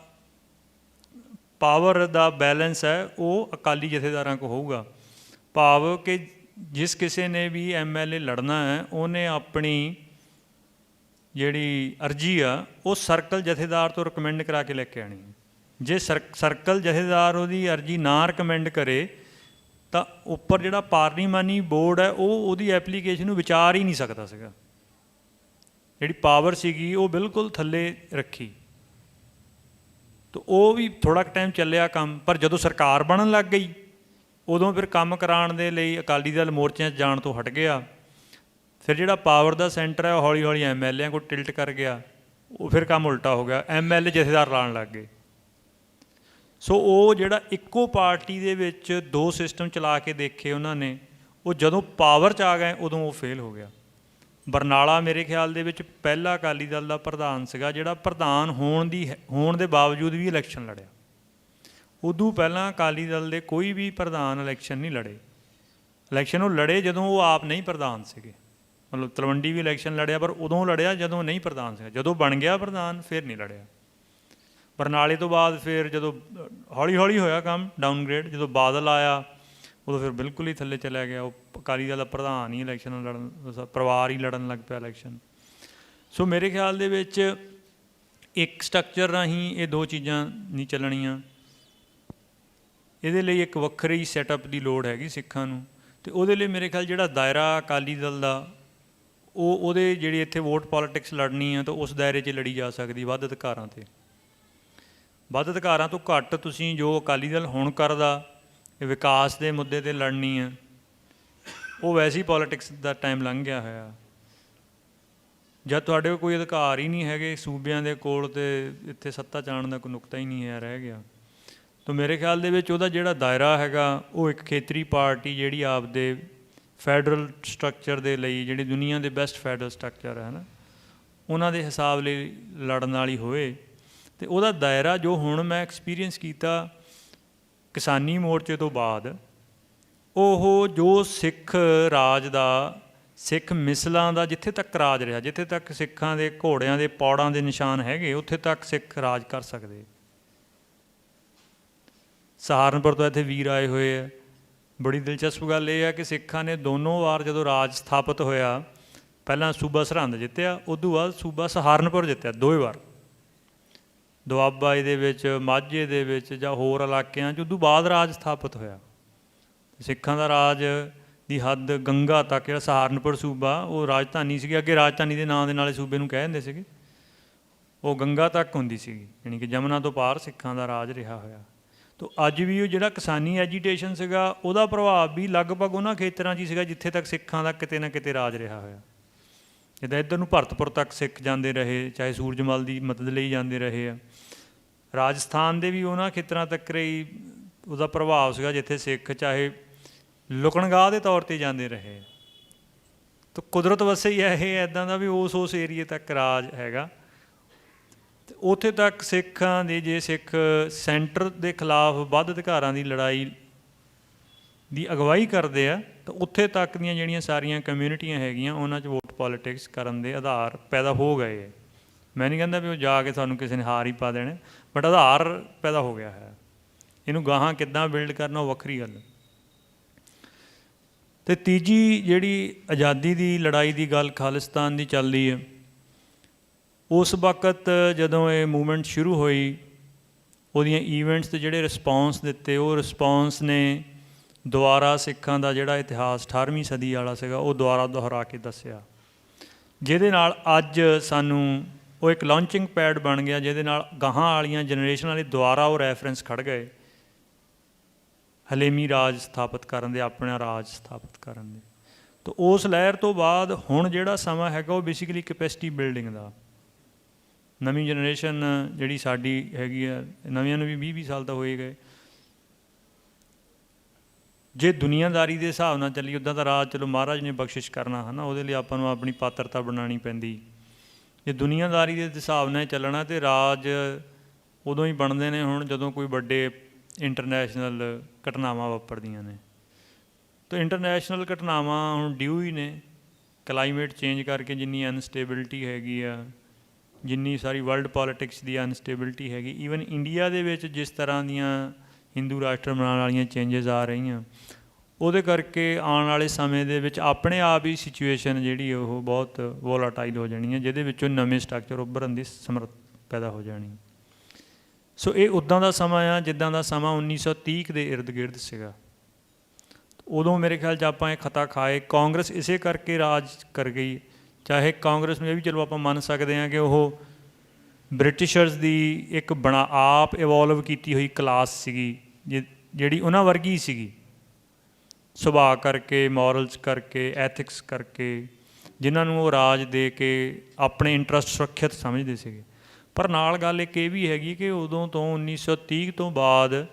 ਪਾਵਰ ਦਾ ਬੈਲੈਂਸ ਹੈ, ਉਹ ਅਕਾਲੀ ਜਥੇਦਾਰਾਂ ਕੋ ਹੋਊਗਾ। ਭਾਵ ਕਿ ਜਿਸ ਕਿਸੇ ਨੇ ਵੀ ਐਮਐਲਏ ਲੜਨਾ ਹੈ, ਉਹਨੇ ਆਪਣੀ ਜਿਹੜੀ ਅਰਜੀ ਆ, ਉਹ ਸਰਕਲ ਜਥੇਦਾਰ ਤੋਂ ਰਿਕਮੈਂਡ ਕਰਾ ਕੇ ਲੈ ਕੇ ਆਣੀ ਜੇ ਸਰਕਲ ਜਥੇਦਾਰ ਉਹਦੀ ਅਰਜੀ ਨਾ ਰਿਕਮੈਂਡ ਕਰੇ, ਤਾਂ ਉੱਪਰ ਜਿਹੜਾ ਪਾਰਲੀਮਾਨੀ ਬੋਰਡ ਹੈ, ਉਹ ਉਹਦੀ ਐਪਲੀਕੇਸ਼ਨ ਨੂੰ ਵਿਚਾਰ ਹੀ ਨਹੀਂ ਸਕਦਾ ਸੀਗਾ। ਜਿਹੜੀ ਪਾਵਰ ਸੀਗੀ, ਉਹ ਬਿਲਕੁਲ ਥੱਲੇ ਰੱਖੀ। ਤੋ ਉਹ ਵੀ ਥੋੜਾ ਟਾਈਮ ਚੱਲਿਆ ਕੰਮ, ਪਰ ਜਦੋਂ ਸਰਕਾਰ ਬਣਨ ਲੱਗ ਗਈ, ਉਦੋਂ ਫਿਰ ਕੰਮ ਕਰਾਉਣ ਦੇ ਲਈ ਅਕਾਲੀ ਦਲ ਮੋਰਚਿਆਂ 'ਚ ਜਾਣ ਤੋਂ ਹਟ ਗਿਆ। ਫਿਰ ਜਿਹੜਾ ਪਾਵਰ ਦਾ ਸੈਂਟਰ ਹੈ, ਉਹ ਹੌਲੀ ਹੌਲੀ ਐਮਐਲਏਆਂ ਕੋਲ ਟਿਲਟ ਕਰ ਗਿਆ। ਉਹ ਫਿਰ ਕੰਮ ਉਲਟਾ ਹੋ ਗਿਆ। ਐਮਐਲਏ ਜਥੇਦਾਰ ਲਾਣ ਲੱਗ ਗਏ। ਸੋ ਉਹ ਜਿਹੜਾ ਇੱਕੋ ਪਾਰਟੀ ਦੇ ਵਿੱਚ ਦੋ ਸਿਸਟਮ ਚਲਾ ਕੇ ਦੇਖੇ ਉਹਨਾਂ ਨੇ, ਉਹ ਜਦੋਂ ਪਾਵਰ 'ਚ ਆ ਗਏ, ਉਦੋਂ ਉਹ ਫੇਲ ਹੋ ਗਿਆ। ਬਰਨਾਲਾ ਮੇਰੇ ਖਿਆਲ ਦੇ ਵਿੱਚ ਪਹਿਲਾ ਅਕਾਲੀ ਦਲ ਦਾ ਪ੍ਰਧਾਨ ਸੀਗਾ, ਜਿਹੜਾ ਪ੍ਰਧਾਨ ਹੋਣ ਦੀ ਹੋਣ ਦੇ ਬਾਵਜੂਦ ਵੀ ਇਲੈਕਸ਼ਨ ਲੜਿਆ। ਉਦੋਂ ਪਹਿਲਾਂ ਅਕਾਲੀ ਦਲ ਦੇ ਕੋਈ ਵੀ ਪ੍ਰਧਾਨ ਇਲੈਕਸ਼ਨ ਨਹੀਂ ਲੜੇ। ਇਲੈਕਸ਼ਨ ਉਹ ਲੜੇ ਜਦੋਂ ਉਹ ਆਪ ਨਹੀਂ ਪ੍ਰਧਾਨ ਸੀਗੇ। ਮਤਲਬ ਤਲਵੰਡੀ ਵੀ ਇਲੈਕਸ਼ਨ ਲੜਿਆ, ਪਰ ਉਦੋਂ ਲੜਿਆ ਜਦੋਂ ਨਹੀਂ ਪ੍ਰਧਾਨ ਸੀਗਾ ਜਦੋਂ ਬਣ ਗਿਆ ਪ੍ਰਧਾਨ, ਫਿਰ ਨਹੀਂ ਲੜਿਆ। ਬਰਨਾਲੇ ਤੋਂ ਬਾਅਦ ਫਿਰ ਜਦੋਂ ਹੌਲੀ ਹੌਲੀ ਹੋਇਆ ਕੰਮ ਡਾਊਨਗ੍ਰੇਡ ਜਦੋਂ ਬਾਦਲ ਆਇਆ, ਉਦੋਂ ਫਿਰ ਬਿਲਕੁਲ ਹੀ ਥੱਲੇ ਚਲਾ ਗਿਆ। ਉਹ ਅਕਾਲੀ ਦਲ ਦਾ ਪ੍ਰਧਾਨ ਹੀ ਇਲੈਕਸ਼ਨ ਲੜਨ, ਪਰਿਵਾਰ ਹੀ ਲੜਨ ਲੱਗ ਪਿਆ ਇਲੈਕਸ਼ਨ। ਸੋ ਮੇਰੇ ਖਿਆਲ ਦੇ ਵਿੱਚ ਇੱਕ ਸਟਰਕਚਰ ਰਾਹੀਂ ਇਹ ਦੋ ਚੀਜ਼ਾਂ ਨਹੀਂ ਚੱਲਣੀਆਂ। ਇਹਦੇ ਲਈ ਇੱਕ ਵੱਖਰੀ ਸੈਟਅਪ ਦੀ ਲੋੜ ਹੈਗੀ ਸਿੱਖਾਂ ਨੂੰ। ਤੇ ਉਹਦੇ ਲਈ ਮੇਰੇ ਖਿਆਲ ਜਿਹੜਾ ਦਾਇਰਾ ਅਕਾਲੀ ਦਲ ਦਾ ਉਹ ਉਹਦੇ ਜਿਹੜੀ ਇੱਥੇ ਵੋਟ ਪੋਲਿਟਿਕਸ ਲੜਨੀ ਹੈ ਤਾਂ ਉਸ ਦਾਇਰੇ 'ਚ ਲੜੀ ਜਾ ਸਕਦੀ ਵੱਧ ਅਧਿਕਾਰਾਂ ਤੇ। ਵੱਧ ਅਧਿਕਾਰਾਂ ਤੋਂ ਘੱਟ ਤੁਸੀਂ ਜੋ ਅਕਾਲੀ ਦਲ ਹੁਣ ਕਰਦਾ, ਵਿਕਾਸ ਦੇ ਮੁੱਦੇ ਤੇ ਲੜਨੀ ਹੈ ਉਹ ਵੈਸੇ ਹੀ ਪੋਲਿਟਿਕਸ ਦਾ ਟਾਈਮ ਲੰਘ ਗਿਆ ਹੋਇਆ। ਜਦ ਤੁਹਾਡੇ ਕੋਲ ਕੋਈ ਅਧਿਕਾਰ ਹੀ ਨਹੀਂ ਹੈਗੇ, ਸੂਬਿਆਂ ਦੇ ਕੋਲ ਤੇ ਇੱਥੇ ਸੱਤਾ ਚਾਣ ਦਾ ਕੋਈ ਨੁਕਤਾ ਹੀ ਨਹੀਂ ਹੈ, ਰਹਿ ਗਿਆ। ਤਾਂ ਮੇਰੇ ਖਿਆਲ ਦੇ ਵਿੱਚ ਉਹਦਾ ਜਿਹੜਾ ਦਾਇਰਾ ਹੈਗਾ, ਉਹ ਇੱਕ ਖੇਤਰੀ ਪਾਰਟੀ ਜਿਹੜੀ ਆਪਦੇ ਫੈਡਰਲ ਸਟਰਕਚਰ ਦੇ ਲਈ ਜਿਹੜੀ ਦੁਨੀਆ ਦੇ ਬੈਸਟ ਫੈਡਰਲ ਸਟਰਕਚਰ ਹੈ ਨਾ, ਉਹਨਾਂ ਦੇ ਹਿਸਾਬ ਲਈ ਲੜਨ ਵਾਲੀ ਹੋਏ ਤੇ ਉਹਦਾ ਦਾਇਰਾ ਜੋ ਹੁਣ ਮੈਂ ਐਕਸਪੀਰੀਅੰਸ ਕੀਤਾ ਕਿਸਾਨੀ ਮੋਰਚੇ ਤੋਂ ਬਾਅਦ, ਉਹ ਜੋ ਸਿੱਖ ਰਾਜ ਦਾ, ਸਿੱਖ ਮਿਸਲਾਂ ਦਾ ਜਿੱਥੇ ਤੱਕ ਰਾਜ ਰਿਹਾ, ਜਿੱਥੇ ਤੱਕ ਸਿੱਖਾਂ ਦੇ ਘੋੜਿਆਂ ਦੇ ਪੌੜਾਂ ਦੇ ਨਿਸ਼ਾਨ ਹੈਗੇ, ਉੱਥੇ ਤੱਕ ਸਿੱਖ ਰਾਜ ਕਰ ਸਕਦੇ। ਸਹਾਰਨਪੁਰ ਤੋਂ ਇੱਥੇ ਵੀਰ ਆਏ ਹੋਏ ਆ। ਬੜੀ ਦਿਲਚਸਪ ਗੱਲ ਇਹ ਆ ਕਿ ਸਿੱਖਾਂ ਨੇ ਦੋਨੋਂ ਵਾਰ ਜਦੋਂ ਰਾਜ ਸਥਾਪਿਤ ਹੋਇਆ, ਪਹਿਲਾਂ ਸੂਬਾ ਸਰਹੰਦ ਜਿੱਤਿਆ, ਉਦੋਂ ਬਾਅਦ ਸੂਬਾ ਸਹਾਰਨਪੁਰ ਜਿੱਤਿਆ, ਦੋਵੇਂ ਵਾਰ। ਦੁਆਬਾ ਦੇ ਵਿੱਚ, ਮਾਝੇ ਦੇ ਵਿੱਚ ਜਾਂ ਹੋਰ ਇਲਾਕਿਆਂ 'ਚ ਉਦੋਂ ਬਾਅਦ ਰਾਜ ਸਥਾਪਿਤ ਹੋਇਆ। ਸਿੱਖਾਂ ਦਾ ਰਾਜ ਦੀ ਹੱਦ ਗੰਗਾ ਤੱਕ, ਜਿਹੜਾ ਸਹਾਰਨਪੁਰ ਸੂਬਾ, ਉਹ ਰਾਜਧਾਨੀ ਸੀਗੀ, ਅੱਗੇ ਰਾਜਧਾਨੀ ਦੇ ਨਾਂ ਦੇ ਨਾਲ ਸੂਬੇ ਨੂੰ ਕਹਿ ਦਿੰਦੇ ਸੀਗੇ। ਉਹ ਗੰਗਾ ਤੱਕ ਹੁੰਦੀ ਸੀਗੀ, ਯਾਨੀ ਕਿ ਜਮਨਾ ਤੋਂ ਪਾਰ ਸਿੱਖਾਂ ਦਾ ਰਾਜ ਰਿਹਾ ਹੋਇਆ। ਤੋ ਅੱਜ ਵੀ ਉਹ ਜਿਹੜਾ ਕਿਸਾਨੀ ਐਜੀਟੇਸ਼ਨ ਸੀਗਾ, ਉਹਦਾ ਪ੍ਰਭਾਵ ਵੀ ਲਗਭਗ ਉਹਨਾਂ ਖੇਤਰਾਂ 'ਚ ਹੀ ਸੀਗਾ ਜਿੱਥੇ ਤੱਕ ਸਿੱਖਾਂ ਦਾ ਕਿਤੇ ਨਾ ਕਿਤੇ ਰਾਜ ਰਿਹਾ ਹੋਇਆ। ਜਿੱਦਾਂ ਇੱਧਰ ਨੂੰ ਭਰਤਪੁਰ ਤੱਕ ਸਿੱਖ ਜਾਂਦੇ ਰਹੇ, ਚਾਹੇ ਸੂਰਜਮਲ ਦੀ ਮਦਦ ਲਈ ਜਾਂਦੇ ਰਹੇ ਆ। ਰਾਜਸਥਾਨ ਦੇ ਵੀ ਉਹਨਾਂ ਖੇਤਰਾਂ ਤੱਕ ਹੀ ਉਹਦਾ ਪ੍ਰਭਾਵ ਸੀਗਾ ਜਿੱਥੇ ਸਿੱਖ ਚਾਹੇ ਲੁਕਣਗਾਹ ਦੇ ਤੌਰ ਤੇ ਜਾਂਦੇ ਰਹੇ। ਤਾਂ ਕੁਦਰਤ ਵਸੇ ਹੀ ਇਹ ਐਦਾਂ ਦਾ ਵੀ ਉਸ ਉਸ ਏਰੀਏ ਤੱਕ ਰਾਜ ਹੈਗਾ। ਉੱਥੇ ਤੱਕ ਸਿੱਖਾਂ ਦੇ ਜੇ ਸਿੱਖ ਸੈਂਟਰ ਦੇ ਖਿਲਾਫ ਵੱਧ ਅਧਿਕਾਰਾਂ ਦੀ ਲੜਾਈ ਦੀ ਅਗਵਾਈ ਕਰਦੇ ਆ, ਤਾਂ ਉੱਥੇ ਤੱਕ ਦੀਆਂ ਜਿਹੜੀਆਂ ਸਾਰੀਆਂ ਕਮਿਊਨਿਟੀਆਂ ਹੈਗੀਆਂ, ਉਹਨਾਂ 'ਚ ਵੋਟ ਪੋਲਿਟਿਕਸ ਕਰਨ ਦੇ ਆਧਾਰ ਪੈਦਾ ਹੋ ਗਏ ਹੈ ਮੈਂ ਨਹੀਂ ਕਹਿੰਦਾ ਵੀ ਉਹ ਜਾ ਕੇ ਸਾਨੂੰ ਕਿਸੇ ਨੇ ਹਾਰ ਹੀ ਪਾ ਦੇਣਾ ਬਟ ਆਧਾਰ ਪੈਦਾ ਹੋ ਗਿਆ ਹੈ। ਇਹਨੂੰ ਗਾਹਾਂ ਕਿੱਦਾਂ ਬਿਲਡ ਕਰਨਾ, ਉਹ ਵੱਖਰੀ ਗੱਲ। ਹੈ ਤੇ ਤੀਜੀ ਜਿਹੜੀ ਆਜ਼ਾਦੀ ਦੀ ਲੜਾਈ ਦੀ ਗੱਲ ਖਾਲਿਸਤਾਨ ਦੀ ਚੱਲਦੀ ਹੈ ਉਸ ਵਕਤ ਜਦੋਂ ਇਹ ਮੂਵਮੈਂਟ ਸ਼ੁਰੂ ਹੋਈ, ਉਹਦੀਆਂ ਈਵੈਂਟਸ ਤੇ ਜਿਹੜੇ ਰਿਸਪੌਂਸ ਦਿੱਤੇ, ਉਹ ਰਿਸਪੌਂਸ ਨੇ ਦੁਆਰਾ ਸਿੱਖਾਂ ਦਾ ਜਿਹੜਾ ਇਤਿਹਾਸ 18ਵੀਂ ਸਦੀ ਵਾਲਾ ਸੀਗਾ, ਉਹ ਦੁਆਰਾ ਦੁਹਰਾ ਕੇ ਦੱਸਿਆ। ਜਿਹਦੇ ਨਾਲ ਅੱਜ ਸਾਨੂੰ ਉਹ ਇੱਕ ਲਾਂਚਿੰਗ ਪੈਡ ਬਣ ਗਿਆ, ਜਿਹਦੇ ਨਾਲ ਗਾਹਾਂ ਵਾਲੀਆਂ ਜਨਰੇਸ਼ਨਾਂ ਲਈ ਦੁਆਰਾ ਉਹ ਰੈਫਰੈਂਸ ਖੜ ਗਏ। ਹਲੇਮੀ ਰਾਜ ਸਥਾਪਿਤ ਕਰਨ ਦੇ, ਆਪਣਾ ਰਾਜ ਸਥਾਪਿਤ ਕਰਨ ਦੇ। ਤਾਂ ਉਸ ਲਹਿਰ ਤੋਂ ਬਾਅਦ ਹੁਣ ਜਿਹੜਾ ਸਮਾਂ ਹੈਗਾ, ਉਹ ਬੇਸਿਕਲੀ ਕੈਪੈਸਿਟੀ ਬਿਲਡਿੰਗ ਦਾ। ਨਵੀਂ ਜਨਰੇਸ਼ਨ ਜਿਹੜੀ ਸਾਡੀ ਹੈਗੀ ਆ, ਨਵੀਆਂ ਨੂੰ ਵੀ 20 20 ਸਾਲ ਤਾਂ ਹੋਏ ਗਏ। ਜੇ ਦੁਨੀਆਦਾਰੀ ਦੇ ਹਿਸਾਬ ਨਾਲ ਚੱਲੀ ਉਦਾਂ ਤਾਂ ਰਾਜ ਚਲੋ ਮਹਾਰਾਜ ਨੇ ਬਖਸ਼ਿਸ਼ ਕਰਨਾ ਹੈ ਨਾ ਉਹਦੇ ਲਈ ਆਪਾਂ ਨੂੰ ਆਪਣੀ ਪਾਤਰਤਾ ਬਣਾਉਣੀ ਪੈਂਦੀ। ਜੇ ਦੁਨੀਆਦਾਰੀ ਦੇ ਹਿਸਾਬ ਨਾਲ ਚੱਲਣਾ ਤੇ ਰਾਜ ਉਦੋਂ ਹੀ ਬਣਦੇ ਨੇ ਹੁਣ ਜਦੋਂ ਕੋਈ ਵੱਡੇ ਇੰਟਰਨੈਸ਼ਨਲ ਘਟਨਾਵਾਂ ਵਾਪਰਦੀਆਂ ਨੇ। ਤਾਂ ਇੰਟਰਨੈਸ਼ਨਲ ਘਟਨਾਵਾਂ ਹੁਣ ਡਿਊ ਹੀ ਨੇ। ਕਲਾਈਮੇਟ ਚੇਂਜ ਕਰਕੇ ਜਿੰਨੀ ਅਨਸਟੇਬਿਲਟੀ ਹੈਗੀ ਆ ਜਿੰਨੀ ਸਾਰੀ ਵਰਲਡ ਪੋਲਿਟਿਕਸ ਦੀ ਅਨਸਟੇਬਿਲਿਟੀ ਹੈਗੀ ਈਵਨ ਇੰਡੀਆ ਦੇ ਵਿੱਚ ਜਿਸ ਤਰ੍ਹਾਂ ਦੀਆਂ ਹਿੰਦੂ ਰਾਸ਼ਟਰ ਬਣਾਉਣ ਵਾਲੀਆਂ ਚੇਂਜਸ ਆ ਰਹੀਆਂ, ਉਹਦੇ ਕਰਕੇ ਆਉਣ ਵਾਲੇ ਸਮੇਂ ਦੇ ਵਿੱਚ ਆਪਣੇ ਆਪ ਹੀ ਸਿਚੁਏਸ਼ਨ ਜਿਹੜੀ ਉਹ ਬਹੁਤ ਵੋਲਾਟਾਈਲ ਹੋ ਜਾਣੀ ਹੈ, ਜਿਹਦੇ ਵਿੱਚੋਂ ਨਵੇਂ ਸਟਰਕਚਰ ਉੱਭਰਨ ਦੀ ਸਮਰੱਥ ਪੈਦਾ ਹੋ ਜਾਣੀ ਸੋ ਇਹ ਉਦਾਂ ਦਾ ਸਮਾਂ ਆ, ਜਿੱਦਾਂ ਦਾ ਸਮਾਂ 1930 ਦੇ ਇਰਦ ਗਿਰਦ ਸੀਗਾ। ਉਦੋਂ ਮੇਰੇ ਖਿਆਲ 'ਚ ਆਪਾਂ ਇਹ ਖਤਾ ਖਾਏ, ਕਾਂਗਰਸ ਇਸੇ ਕਰਕੇ ਰਾਜ ਕਰ ਗਈ ਚਾਹੇ ਕਾਂਗਰਸ ਨੂੰ ਇਹ ਵੀ ਚਲੋ ਆਪਾਂ ਮੰਨ ਸਕਦੇ ਹਾਂ ਕਿ ਉਹ ਬ੍ਰਿਟਿਸ਼ਰਸ ਦੀ ਇੱਕ ਬਣਾ ਆਪ ਇਵੋਲਵ ਕੀਤੀ ਹੋਈ ਕਲਾਸ ਸੀਗੀ, ਜਿ- ਜਿਹੜੀ ਉਹਨਾਂ ਵਰਗੀ ਸੀਗੀ। ਸੁਭਾਅ ਕਰਕੇ ਮੋਰਲਸ ਕਰਕੇ ਐਥਿਕਸ ਕਰਕੇ, ਜਿਨ੍ਹਾਂ ਨੂੰ ਉਹ ਰਾਜ ਦੇ ਕੇ ਆਪਣੇ ਇੰਟਰਸਟ ਸੁਰੱਖਿਅਤ ਸਮਝਦੇ ਸੀਗੇ। ਪਰ ਨਾਲ ਗੱਲ ਇੱਕ ਇਹ ਵੀ ਹੈਗੀ ਕਿ ਉਦੋਂ ਤੋਂ 1930 ਤੋਂ ਬਾਅਦ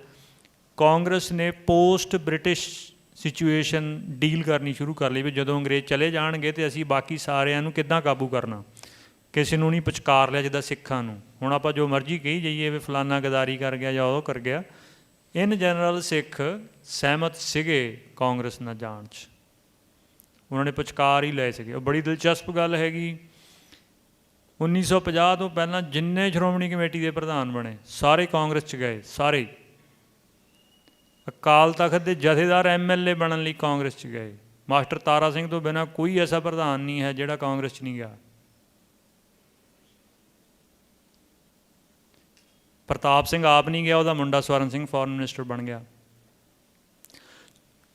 ਕਾਂਗਰਸ ਨੇ ਪੋਸਟ ਬ੍ਰਿਟਿਸ਼ ਸਿਚੁਏਸ਼ਨ ਡੀਲ ਕਰਨੀ ਸ਼ੁਰੂ ਕਰ ਲਈ ਵੀ ਜਦੋਂ ਅੰਗਰੇਜ਼ ਚਲੇ ਜਾਣਗੇ ਤੇ ਅਸੀਂ ਬਾਕੀ ਸਾਰਿਆਂ ਨੂੰ ਕਿੱਦਾਂ ਕਾਬੂ ਕਰਨਾ? ਕਿਸੇ ਨੂੰ ਨਹੀਂ ਪਚਕਾਰ ਲਿਆ ਜਿੱਦਾਂ ਸਿੱਖਾਂ ਨੂੰ। ਹੁਣ ਆਪਾਂ ਜੋ ਮਰਜ਼ੀ ਕਹੀ ਜਾਈਏ ਵੀ ਫਲਾਨਾ ਗਦਾਰੀ ਕਰ ਗਿਆ ਜਾਂ ਉਹ ਕਰ ਗਿਆ ਇਨ ਜਨਰਲ ਸਿੱਖ ਸਹਿਮਤ ਸੀਗੇ ਕਾਂਗਰਸ ਨਾਲ ਜਾਣ 'ਚ। ਉਹਨਾਂ ਨੇ ਪਚਕਾਰ ਹੀ ਲਏ ਸੀਗੇ। ਉਹ ਬੜੀ ਦਿਲਚਸਪ ਗੱਲ ਹੈਗੀ। 1950 ਤੋਂ ਪਹਿਲਾਂ ਜਿੰਨੇ ਸ਼੍ਰੋਮਣੀ ਕਮੇਟੀ ਦੇ ਪ੍ਰਧਾਨ ਬਣੇ, ਸਾਰੇ ਕਾਂਗਰਸ 'ਚ ਗਏ, ਸਾਰੇ। ਅਕਾਲ ਤਖਤ ਦੇ ਜਥੇਦਾਰ ਐਮਐਲਏ ਬਣਨ ਲਈ ਕਾਂਗਰਸ 'ਚ ਗਏ। ਮਾਸਟਰ ਤਾਰਾ ਸਿੰਘ ਤੋਂ ਬਿਨਾ ਕੋਈ ਐਸਾ ਪ੍ਰਧਾਨ ਨਹੀਂ ਹੈ ਜਿਹੜਾ ਕਾਂਗਰਸ 'ਚ ਨਹੀਂ ਗਿਆ। ਪ੍ਰਤਾਪ ਸਿੰਘ ਆਪ ਨਹੀਂ ਗਿਆ, ਉਹਦਾ ਮੁੰਡਾ ਸਵਰਨ ਸਿੰਘ ਫੋਰਨ ਮਿਨਿਸਟਰ ਬਣ ਗਿਆ।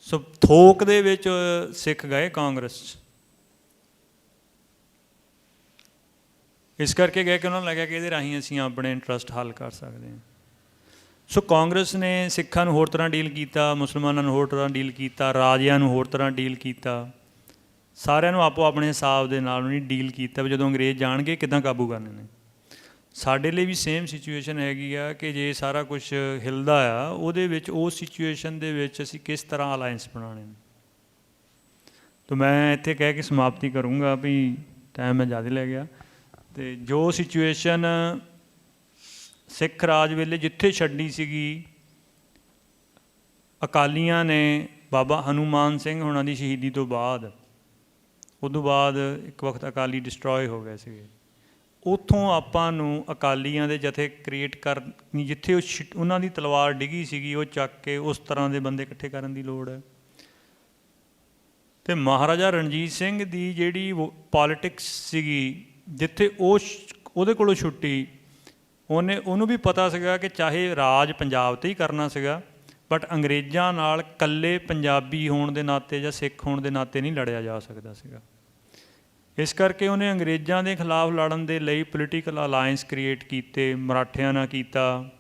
ਸੋ ਥੋਕ ਦੇ ਵਿੱਚ ਸਿੱਖ ਗਏ ਕਾਂਗਰਸ। 'ਚ ਇਸ ਕਰਕੇ ਗਏ ਕਿ ਉਹਨਾਂ ਨੂੰ ਲੱਗਿਆ ਕਿ ਇਹਦੇ ਰਾਹੀਂ ਅਸੀਂ ਆਪਣੇ ਇੰਟਰਸਟ ਹੱਲ ਕਰ ਸਕਦੇ ਹਾਂ। ਸੋ ਕਾਂਗਰਸ ਨੇ ਸਿੱਖਾਂ ਨੂੰ ਹੋਰ ਤਰ੍ਹਾਂ ਡੀਲ ਕੀਤਾ, ਮੁਸਲਮਾਨਾਂ ਨੂੰ ਹੋਰ ਤਰ੍ਹਾਂ ਡੀਲ ਕੀਤਾ, ਰਾਜਿਆਂ ਨੂੰ ਹੋਰ ਤਰ੍ਹਾਂ ਡੀਲ ਕੀਤਾ। ਸਾਰਿਆਂ ਨੂੰ ਆਪੋ ਆਪਣੇ ਹਿਸਾਬ ਦੇ ਨਾਲ ਉਹਨੇ ਡੀਲ ਕੀਤਾ ਵੀ ਜਦੋਂ ਅੰਗਰੇਜ਼ ਜਾਣਗੇ ਕਿਦਾਂ ਕਾਬੂ ਕਰਨੇ ਨੇ। ਸਾਡੇ ਲਈ ਵੀ ਸੇਮ ਸਿਚੁਏਸ਼ਨ ਹੈਗੀ ਆ ਕਿ ਜੇ ਸਾਰਾ ਕੁਝ ਹਿਲਦਾ ਆ, ਉਹਦੇ ਵਿੱਚ, ਉਸ ਸਿਚੁਏਸ਼ਨ ਦੇ ਵਿੱਚ ਅਸੀਂ ਕਿਸ ਤਰ੍ਹਾਂ ਅਲਾਈਅੰਸ ਬਣਾਉਣੇ ਨੇ। ਤਾਂ ਮੈਂ ਇੱਥੇ ਕਹਿ ਕੇ ਸਮਾਪਤੀ ਕਰੂੰਗਾ ਵੀ ਟਾਈਮ ਮੈਂ ਜ਼ਿਆਦਾ ਲੈ ਗਿਆ। ਤੇ ਜੋ ਸਿਚੁਏਸ਼ਨ ਸਿੱਖ ਰਾਜ ਵੇਲੇ ਜਿੱਥੇ ਛੱਡੀ ਸੀਗੀ, ਅਕਾਲੀਆਂ ਨੇ ਬਾਬਾ ਹਨੂਮਾਨ ਸਿੰਘ ਹੁਣਾਂ ਦੀ ਸ਼ਹੀਦੀ ਤੋਂ ਬਾਅਦ, ਉਦੋਂ ਬਾਅਦ ਇੱਕ ਵਕਤ ਅਕਾਲੀ ਡਿਸਟਰੋਏ ਹੋ ਗਏ ਸੀਗੇ। ਉਥੋਂ ਆਪਾਂ ਨੂੰ ਅਕਾਲੀਆਂ ਦੇ ਜਥੇ ਕ੍ਰੀਏਟ ਕਰਨੀ, ਜਿੱਥੇ ਉਹ ਛਿ- ਉਹਨਾਂ ਦੀ ਤਲਵਾਰ ਡਿੱਗੀ ਸੀਗੀ, ਉਹ ਚੱਕ ਕੇ ਉਸ ਤਰ੍ਹਾਂ ਦੇ ਬੰਦੇ ਇਕੱਠੇ ਕਰਨ ਦੀ ਲੋੜ ਹੈ। ਤੇ ਮਹਾਰਾਜਾ ਰਣਜੀਤ ਸਿੰਘ ਦੀ ਜਿਹੜੀ ਪੋਲਿਟਿਕਸ ਸੀਗੀ, ਜਿੱਥੇ ਉਹ ਉਹਦੇ ਕੋਲੋਂ ਛੁੱਟੀ ਉਹਨੇ ਉਹਨੂੰ ਵੀ ਪਤਾ ਸੀਗਾ ਕਿ ਚਾਹੇ ਰਾਜ ਪੰਜਾਬ ਤੇ ਹੀ ਕਰਨਾ ਸੀਗਾ ਬਟ ਅੰਗਰੇਜ਼ਾਂ ਨਾਲ ਕੱਲੇ ਪੰਜਾਬੀ ਹੋਣ ਦੇ ਨਾਤੇ ਜਾਂ ਸਿੱਖ ਹੋਣ ਦੇ ਨਾਤੇ ਨਹੀਂ ਲੜਿਆ ਜਾ ਸਕਦਾ ਸੀਗਾ। ਇਸ ਕਰਕੇ ਉਹਨੇ ਅੰਗਰੇਜ਼ਾਂ ਦੇ ਖਿਲਾਫ ਲੜਨ ਦੇ ਲਈ ਪੋਲੀਟੀਕਲ ਅਲਾਈਅੰਸ ਕ੍ਰੀਏਟ ਕੀਤੇ, ਮਰਾਠਿਆਂ ਨਾਲ ਕੀਤਾ,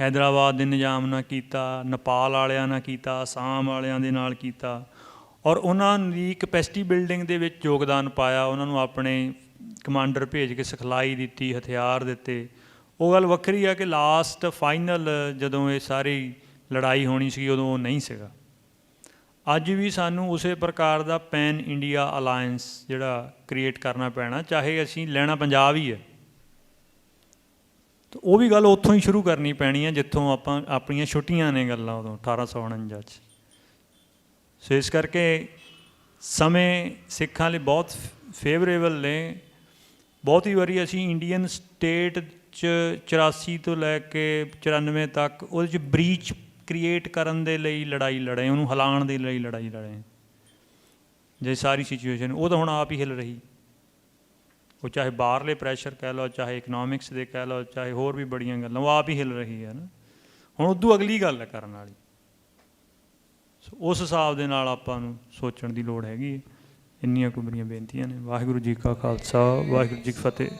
ਹੈਦਰਾਬਾਦ ਦੇ ਨਿਜ਼ਾਮ ਨਾਲ ਕੀਤਾ, ਨੇਪਾਲ ਵਾਲਿਆਂ ਨਾਲ ਕੀਤਾ, ਅਸਾਮ ਵਾਲਿਆਂ ਦੇ ਨਾਲ ਕੀਤਾ। ਔਰ ਉਹਨਾਂ ਦੀ ਕਪੈਸਿਟੀ ਬਿਲਡਿੰਗ ਦੇ ਵਿੱਚ ਯੋਗਦਾਨ ਪਾਇਆ, ਉਹਨਾਂ ਨੂੰ ਆਪਣੇ ਕਮਾਂਡਰ ਭੇਜ ਕੇ ਸਿਖਲਾਈ ਦਿੱਤੀ, ਹਥਿਆਰ ਦਿੱਤੇ। ਉਹ ਗੱਲ ਵੱਖਰੀ ਆ ਕਿ ਲਾਸਟ ਫਾਈਨਲ ਜਦੋਂ ਇਹ ਸਾਰੀ ਲੜਾਈ ਹੋਣੀ ਸੀ, ਉਦੋਂ ਉਹ ਨਹੀਂ ਸੀਗਾ। ਅੱਜ ਵੀ ਸਾਨੂੰ ਉਸੇ ਪ੍ਰਕਾਰ ਦਾ ਪੈਨ ਇੰਡੀਆ ਅਲਾਈਅੰਸ ਜਿਹੜਾ ਕ੍ਰੀਏਟ ਕਰਨਾ ਪੈਣਾ, ਚਾਹੇ ਅਸੀਂ ਲੈਣਾ ਪੰਜਾਬ ਹੀ ਹੈ ਤਾਂ ਉਹ ਵੀ ਗੱਲ ਉੱਥੋਂ ਹੀ ਸ਼ੁਰੂ ਕਰਨੀ ਪੈਣੀ ਹੈ ਜਿੱਥੋਂ ਆਪਾਂ ਆਪਣੀਆਂ ਛੁੱਟੀਆਂ ਨੇ ਗੱਲਾਂ ਉਦੋਂ 1849 ਚ। ਸੋ ਇਸ ਕਰਕੇ ਸਮੇਂ ਸਿੱਖਾਂ ਲਈ ਬਹੁਤ ਫੇਵਰੇਬਲ ਨੇ। ਬਹੁਤ ਹੀ ਵਾਰੀ ਅਸੀਂ ਇੰਡੀਅਨ ਸਟੇਟ ਚ 84 ਤੋਂ ਲੈ ਕੇ 94 ਤੱਕ ਉਹਦੇ ਚ ਬ੍ਰੀਚ ਕ੍ਰੀਏਟ ਕਰਨ ਦੇ ਲਈ ਲੜਾਈ ਲੜੇ, ਉਹਨੂੰ ਹਿਲਾਉਣ ਦੇ ਲਈ ਲੜਾਈ ਲੜੇ। ਜੇ ਸਾਰੀ ਸਿਚੁਏਸ਼ਨ ਉਹ ਤਾਂ ਹੁਣ ਆਪ ਹੀ ਹਿਲ ਰਹੀ। ਉਹ ਚਾਹੇ ਬਾਹਰਲੇ ਪ੍ਰੈਸ਼ਰ ਕਹਿ ਲਓ, ਚਾਹੇ ਇਕਨੋਮਿਕਸ ਦੇ ਕਹਿ ਲਓ, ਚਾਹੇ ਹੋਰ ਵੀ ਬੜੀਆਂ ਗੱਲਾਂ, ਉਹ ਆਪ ਹੀ ਹਿਲ ਰਹੀ ਹੈ ਨਾ। ਹੁਣ ਉਦੋਂ ਅਗਲੀ ਗੱਲ ਹੈ ਕਰਨ ਵਾਲੀ। ਸੋ ਉਸ ਹਿਸਾਬ ਦੇ ਨਾਲ ਆਪਾਂ ਨੂੰ ਸੋਚਣ ਦੀ ਲੋੜ ਹੈਗੀ ਹੈ। ਇੰਨੀਆਂ ਕੁ ਮੇਰੀਆਂ ਬੇਨਤੀਆਂ ਨੇ। ਵਾਹਿਗੁਰੂ ਜੀ ਕਾ ਖਾਲਸਾ ਵਾਹਿਗੁਰੂ ਜੀ ਕੀ ਫਤਿਹ।